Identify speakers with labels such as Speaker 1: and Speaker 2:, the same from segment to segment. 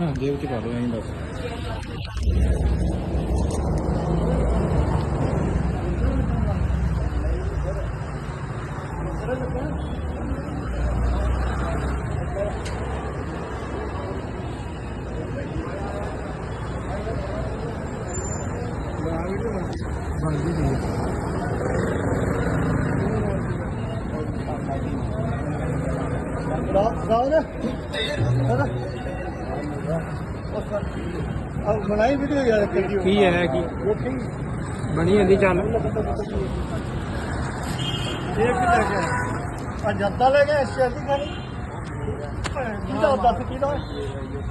Speaker 1: ਹਾਂ ਜੇਬ ਚ ਪਾ ਦੋ ਐਂ ਬਸ
Speaker 2: ਬਣਾਈ ਵੀਡੀਓ ਯਾਰ ਵੀਡੀਓ
Speaker 1: ਕੀ ਹੈ ਕੀ? ਬਣੀ ਜਾਂਦੀ ਚੱਲ।
Speaker 2: ਇਹ ਕੀ ਲੈ ਗਿਆ? ਆ ਜੱਦਾ ਲੈ ਗਿਆ ਇਸ ਦੀ ਖਾਣੀ ਕਿਹਦਾ ਦੱਸ ਕਿਹਦਾ?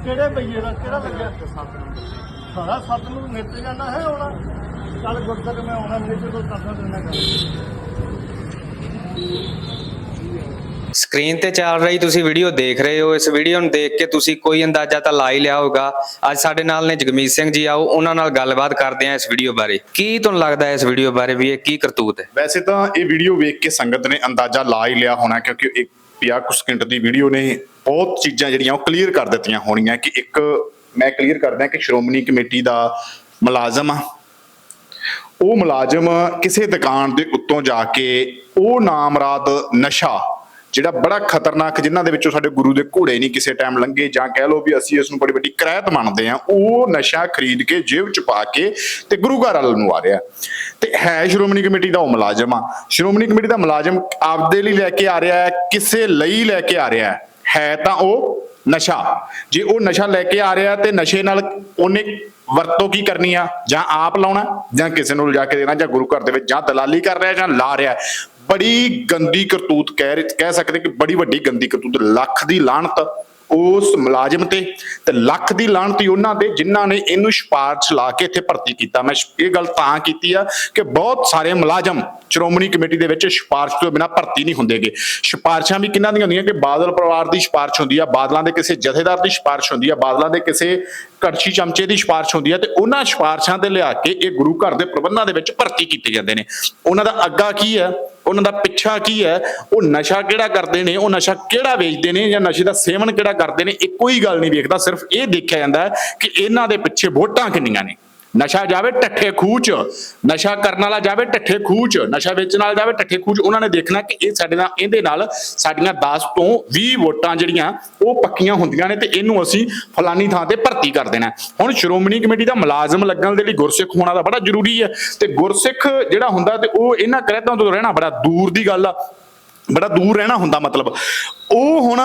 Speaker 2: ਕਿਹੜੇ ਬਈਏ ਦਾ ਕਿਹੜਾ ਲੱਗਿਆ? ਸਾਰਾ ਸੱਤ ਨੂੰ ਨਿੱਤ ਜਾਣਾ ਹੈ ਆਉਣਾ ਕੱਲ ਗੁਰਦੁਆਰੇ ਮੈਂ ਆਉਣਾ ਮੇਰੇ ਤੋਂ ਕਰਦਾ ਦੇਣਾ ਕਰ।
Speaker 3: ਸਕਰੀਨ ਤੇ ਚੱਲ ਰਹੀ ਤੁਸੀਂ ਵੀਡੀਓ ਦੇਖ ਰਹੇ ਹੋ। ਇਸ ਵੀਡੀਓ ਨੂੰ ਦੇਖ ਕੇ ਤੁਸੀਂ ਕੋਈ ਅੰਦਾਜ਼ਾ ਤਾਂ ਲਾ ਹੀ ਲਿਆ ਹੋਗਾ ਅੱਜ ਸਾਡੇ ਨਾਲ ਨੇ ਜਗਮੀਤ ਸਿੰਘ ਜੀ, ਆਓ ਉਹਨਾਂ ਨਾਲ ਗੱਲਬਾਤ ਕਰਦੇ ਹਾਂ ਇਸ ਵੀਡੀਓ ਬਾਰੇ। ਕੀ ਤੁਹਾਨੂੰ ਲੱਗਦਾ ਹੈ ਇਸ ਵੀਡੀਓ ਬਾਰੇ ਵੀ ਇਹ ਕੀ ਕਰਤੂਤ ਹੈ?
Speaker 4: ਵੈਸੇ ਤਾਂ ਇਹ ਵੀਡੀਓ ਵੇਖ ਕੇ ਸੰਗਤ ਨੇ ਅੰਦਾਜ਼ਾ ਲਾ ਹੀ ਲਿਆ ਹੋਣਾ, ਕਿਉਂਕਿ ਇੱਕ 50 ਕੁ ਸਕਿੰਟ ਦੀ ਵੀਡੀਓ ਨੇ ਬਹੁਤ ਚੀਜ਼ਾਂ ਜਿਹੜੀਆਂ ਉਹ ਕਲੀਅਰ ਕਰ ਦਿੱਤੀਆਂ ਹੋਣੀਆਂ ਕਿ ਇੱਕ ਮੈਂ ਕਲੀਅਰ ਕਰਦਾ ਕਿ ਸ਼੍ਰੋਮਣੀ ਕਮੇਟੀ ਦਾ ਮੁਲਾਜ਼ਮ ਆ। ਉਹ ਮੁਲਾਜ਼ਮ ਕਿਸੇ ਦੁਕਾਨ ਦੇ ਉੱਤੋਂ ਜਾ ਕੇ ਉਹ ਨਾਮਰਾਦ ਨਸ਼ਾ ਜਿਹੜਾ ਬੜਾ ਖਤਰਨਾਕ ਜਿਨ੍ਹਾਂ ਦੇ ਵਿੱਚੋਂ ਸਾਡੇ ਗੁਰੂ ਦੇ ਘੋੜੇ ਨਹੀਂ ਕਿਸੇ ਟਾਈਮ ਲੰਘੇ ਜਾਂ ਕਹਿ ਲਓ ਵੀ ਅਸੀਂ ਇਸ ਨੂੰ ਬੜੀ ਵੱਡੀ ਕਰਾਇਤ ਮੰਨਦੇ ਆ ਉਹ ਨਸ਼ਾ ਖਰੀਦ ਕੇ ਜੇਬ ਚ ਪਾ ਕੇ ਤੇ ਗੁਰੂ ਘਰ ਵੱਲ ਨੂੰ ਆ ਰਿਹਾ। ਤੇ ਹੈ ਸ਼੍ਰੋਮਣੀ ਕਮੇਟੀ ਦਾ ਉਹ ਮੁਲਾਜ਼ਮ ਆ। ਸ਼੍ਰੋਮਣੀ ਕਮੇਟੀ ਦਾ ਮੁਲਾਜ਼ਮ ਆਪਦੇ ਲਈ ਲੈ ਕੇ ਆ ਰਿਹਾ ਹੈ, ਕਿਸੇ ਲਈ ਲੈ ਕੇ ਆ ਰਿਹਾ ਹੈ। ਹੈ ਤਾਂ ਉਹ ਨਸ਼ਾ। ਜੇ ਉਹ ਨਸ਼ਾ ਲੈ ਕੇ ਆ ਰਿਹਾ ਤੇ ਨਸ਼ੇ ਨਾਲ ਉਹਨੇ ਵਰਤੋਂ ਕੀ ਕਰਨੀ ਆ? ਜਾਂ ਆਪ ਲਾਉਣਾ ਜਾਂ ਕਿਸੇ ਨੂੰ ਲਿਜਾ ਕੇ ਦੇਣਾ ਜਾਂ ਗੁਰੂ ਘਰ ਦੇ ਵਿੱਚ ਜਾਂ ਦਲਾਲੀ ਕਰ ਰਿਹਾ ਜਾਂ ਲਾ ਰਿਹਾ ਬੜੀ ਗੰਦੀ ਕਰਤੂਤ ਕਹਿ ਰਹੇ- ਕਹਿ ਸਕਦੇ ਕਿ ਬੜੀ ਵੱਡੀ ਗੰਦੀ ਕਰਤੂਤ, ਲੱਖ ਦੀ ਲਾਹਨਤ ਉਸ ਮੁਲਾਜ਼ਮ ਤੇ ਤੇ ਲੱਖ ਦੀ ਲਾਹਨਤ ਹੀ ਉਹਨਾਂ ਦੇ ਜਿਨ੍ਹਾਂ ਨੇ ਇਹਨੂੰ ਸਿਫਾਰਸ਼ ਲਾ ਕੇ ਇੱਥੇ ਭਰਤੀ ਕੀਤਾ। ਮੈਂ ਇਹ ਗੱਲ ਤਾਂ ਕੀਤੀ ਆ ਕਿ ਬਹੁਤ ਸਾਰੇ ਮੁਲਾਜ਼ਮ ਸ਼੍ਰੋਮਣੀ ਕਮੇਟੀ ਦੇ ਵਿੱਚ ਸਿਫਾਰਸ਼ ਤੋਂ ਬਿਨਾਂ ਭਰਤੀ ਨਹੀਂ ਹੁੰਦੇਗੇ। ਸਿਫਾਰਸ਼ਾਂ ਵੀ ਕਿਹਨਾਂ ਦੀਆਂ ਹੁੰਦੀਆਂ ਕਿ ਬਾਦਲ ਪਰਿਵਾਰ ਦੀ ਸਿਫਾਰਸ਼ ਹੁੰਦੀ ਆ, ਬਾਦਲਾਂ ਦੇ ਕਿਸੇ ਜਥੇਦਾਰ ਦੀ ਸਿਫਾਰਸ਼ ਹੁੰਦੀ ਆ, ਬਾਦਲਾਂ ਦੇ ਕਿਸੇ ਕੜਛੀ ਚਮਚੇ ਦੀ ਸਿਫਾਰਸ਼ ਹੁੰਦੀ ਆ ਤੇ ਉਹਨਾਂ ਸਿਫਾਰਸ਼ਾਂ ਤੇ ਲਿਆ ਕੇ ਇਹ ਗੁਰੂ ਘਰ ਦੇ ਪ੍ਰਬੰਧਾਂ ਦੇ ਵਿੱਚ ਭਰਤੀ ਕੀਤੇ ਜਾਂਦੇ ਨੇ। ਉਹਨਾਂ ਦਾ ਅੱਗਾ ਕੀ ਹੈ ਉਹਨਾਂ ਦਾ ਪਿੱਛਾ ਕੀ ਹੈ? ਉਹ ਨਸ਼ਾ ਕਿਹੜਾ ਕਰਦੇ ਨੇ? ਉਹ ਨਸ਼ਾ ਕਿਹੜਾ ਵੇਚਦੇ ਨੇ? ਜਾਂ ਨਸ਼ੇ ਦਾ ਸੇਵਨ ਕਿਹੜਾ ਕਰਦੇ ਨੇ? ਇੱਕੋ ਹੀ ਗੱਲ ਨਹੀਂ ਵੇਖਦਾ, ਸਿਰਫ ਇਹ ਦੇਖਿਆ ਜਾਂਦਾ ਹੈ ਕਿ ਇਹਨਾਂ ਦੇ ਪਿੱਛੇ ਵੋਟਾਂ ਕਿੰਨੀਆਂ ਨੇ। ਨਸ਼ਾ ਜਾਵੇ ਟੱਠੇ ਖੂਚ ਨਸ਼ਾ ਕਰਨ ਵਾਲਾ ਜਾਵੇ ਟੱਠੇ ਖੂਚ ਨਸ਼ਾ ਵੇਚਣ ਵਾਲਾ ਜਾਵੇ ਟੱਠੇ ਖੂਚ ਉਹਨਾਂ ਨੇ ਦੇਖਣਾ ਕਿ ਇਹ ਸਾਡੇ ਨਾਲ, ਇਹਦੇ ਨਾਲ ਸਾਡੀਆਂ 10 ਤੋਂ 20 ਵੋਟਾਂ ਜਿਹੜੀਆਂ, ਉਹ ਪੱਕੀਆਂ ਹੁੰਦੀਆਂ ਨੇ ਤੇ ਇਹਨੂੰ ਅਸੀਂ ਫਲਾਨੀ ਥਾਂ ਤੇ ਭਰਤੀ ਕਰ ਦੇਣਾ ਹੁਣ ਸ਼੍ਰੋਮਣੀ ਕਮੇਟੀ ਦਾ ਮੁਲਾਜ਼ਮ ਲੱਗਣ ਦੇ ਲਈ ਗੁਰਸਿੱਖ ਹੋਣਾ ਤਾਂ ਬੜਾ ਜ਼ਰੂਰੀ ਹੈ ਤੇ ਗੁਰਸਿੱਖ ਜਿਹੜਾ ਹੁੰਦਾ ਤੇ ਉਹ ਇਹਨਾਂ ਕ੍ਰੈਤਾਂ ਤੋਂ ਰਹਿਣਾ ਬੜਾ ਦੂਰ ਦੀ ਗੱਲ ਆ। ਬੜਾ ਦੂਰ ਰਹਿਣਾ ਹੁੰਦਾ ਮਤਲਬ। ਉਹ ਹੁਣ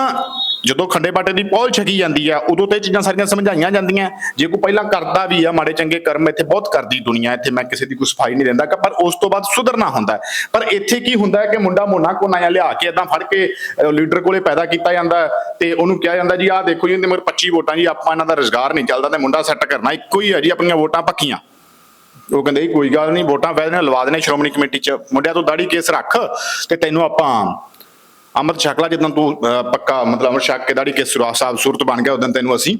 Speaker 4: ਜਦੋਂ ਖੰਡੇ ਬਾਟੇ ਦੀ ਪੌਲ ਛਕੀ ਜਾਂਦੀ ਆ, ਉਦੋਂ ਤੇ ਇਹ ਚੀਜ਼ਾਂ ਸਾਰੀਆਂ ਸਮਝਾਈਆਂ ਜਾਂਦੀਆਂ। ਜੇ ਕੋਈ ਪਹਿਲਾਂ ਕਰਦਾ ਵੀ ਆ, ਮਾੜੇ ਚੰਗੇ ਕਰਮ ਇੱਥੇ ਬਹੁਤ ਕਰਦੀ ਦੁਨੀਆ, ਇੱਥੇ ਮੈਂ ਕਿਸੇ ਦੀ ਕੋਈ ਸਫ਼ਾਈ ਨਹੀਂ ਦਿੰਦਾ, ਪਰ ਉਸ ਤੋਂ ਬਾਅਦ ਸੁਧਰਨਾ ਹੁੰਦਾ। ਪਰ ਇੱਥੇ ਕੀ ਹੁੰਦਾ ਕਿ ਮੁੰਡਾ ਮੋਨਾ ਕੋਨਾ ਲਿਆ ਕੇ ਇਦਾਂ ਫੜ ਕੇ ਲੀਡਰ ਕੋਲੇ ਪੈਦਾ ਕੀਤਾ ਜਾਂਦਾ ਤੇ ਉਹਨੂੰ ਕਿਹਾ ਜਾਂਦਾ ਜੀ, ਆਹ ਦੇਖੋ ਜੀ, ਇਹਦੇ ਮੇਰੇ 25 ਵੋਟਾਂ ਜੀ, ਆਪਾਂ ਇਹਨਾਂ ਦਾ ਰੁਜ਼ਗਾਰ ਨਹੀਂ ਚੱਲਦਾ ਤੇ ਮੁੰਡਾ ਸੈੱਟ ਕਰਨਾ ਇੱਕੋ ਹੀ ਹੈ ਜੀ, ਆਪਣੀਆਂ ਵੋਟਾਂ ਪੱਕੀਆਂ। ਉਹ ਕਹਿੰਦੇ ਕੋਈ ਗੱਲ ਨਹੀਂ, ਵੋਟਾਂ ਵੈਦ ਨੇ ਲਵਾ ਦੇਣੇ ਸ਼੍ਰੋਮਣੀ ਕਮੇਟੀ ਚ। ਮੁੰਡਿਆਂ, ਤੋਂ ਦਾੜੀ ਕੇਸ ਰੱਖ ਤੇ ਤੈਨੂੰ ਆਪਾਂ ਅੰਮ੍ਰਿਤ ਛਕਲਾ ਜਦੋਂ ਤੂੰ ਪੱਕਾ ਮਤਲਬ ਅੰਮ੍ਰਿਤ ਛਕ ਕੇ ਦਾੜੀ ਕੇਸ ਸੁਰਾ ਸਾਹਿਬ ਸੂਰਤ ਬਣ ਗਿਆ ਉਦੋਂ ਤੈਨੂੰ ਅਸੀਂ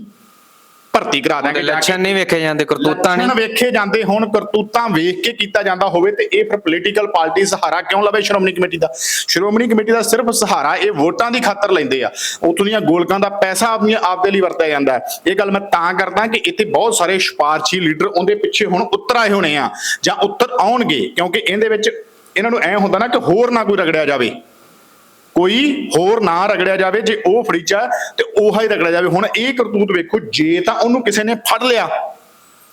Speaker 4: ਭਰਤੀ ਕਰਾ ਦਾਂਗੇ।
Speaker 3: ਲੱਛਣ ਨਹੀਂ ਵੇਖੇ ਜਾਂਦੇ ਕਰਤੂਤਾਂ ਨਹੀਂ
Speaker 4: ਵੇਖੇ ਜਾਂਦੇ ਹੁਣ ਕਰਤੂਤਾਂ ਵੇਖ ਕੇ ਕੀਤਾ ਜਾਂਦਾ ਹੋਵੇ ਤੇ ਇਹ ਫਿਰ ਪੋਲੀਟੀਕਲ ਪਾਰਟੀ ਸਹਾਰਾ ਕਿਉਂ ਲਵੇ ਸ਼੍ਰੋਮਣੀ ਕਮੇਟੀ ਦਾ ਸ਼੍ਰੋਮਣੀ ਕਮੇਟੀ ਦਾ ਸਿਰਫ ਸਹਾਰਾ ਇਹ ਵੋਟਾਂ ਦੀ ਖਾਤਰ ਲੈਂਦੇ ਆ ਉਤੋਂ ਦੀਆਂ ਗੋਲਕਾਂ ਦਾ ਪੈਸਾ ਆਪਣੀਆਂ ਆਪਦੇ ਲਈ ਵਰਤਿਆ ਜਾਂਦਾ ਹੈ। ਇਹ ਗੱਲ ਮੈਂ ਤਾਂ ਕਰਦਾ ਕਿ ਇੱਥੇ ਬਹੁਤ ਸਾਰੇ ਸਿਫਾਰਸ਼ੀ ਲੀਡਰ ਉਹਦੇ ਪਿੱਛੇ ਹੁਣ ਉੱਤਰ ਆਏ ਹੋਣੇ ਆ ਜਾਂ ਉੱਤਰ ਆਉਣਗੇ ਕਿਉਂਕਿ ਇਹਦੇ ਵਿੱਚ ਇਹਨਾਂ ਨੂੰ ਐ ਹੁੰਦਾ ਨਾ ਕਿ ਹੋਰ ਨਾ ਕੋਈ ਰਗੜਿਆ ਜਾਵੇ ਕੋਈ ਹੋਰ ਨਾ ਰਗੜਿਆ ਜਾਵੇ, ਜੇ ਉਹ ਫੜੀਚਾ ਤੇ ਉਹ ਹੀ ਰਗੜਿਆ ਜਾਵੇ। ਹੁਣ ਇਹ ਕਰਤੂਤ ਵੇਖੋ, ਜੇ ਤਾਂ ਉਹਨੂੰ ਕਿਸੇ ਨੇ ਫੜ ਲਿਆ,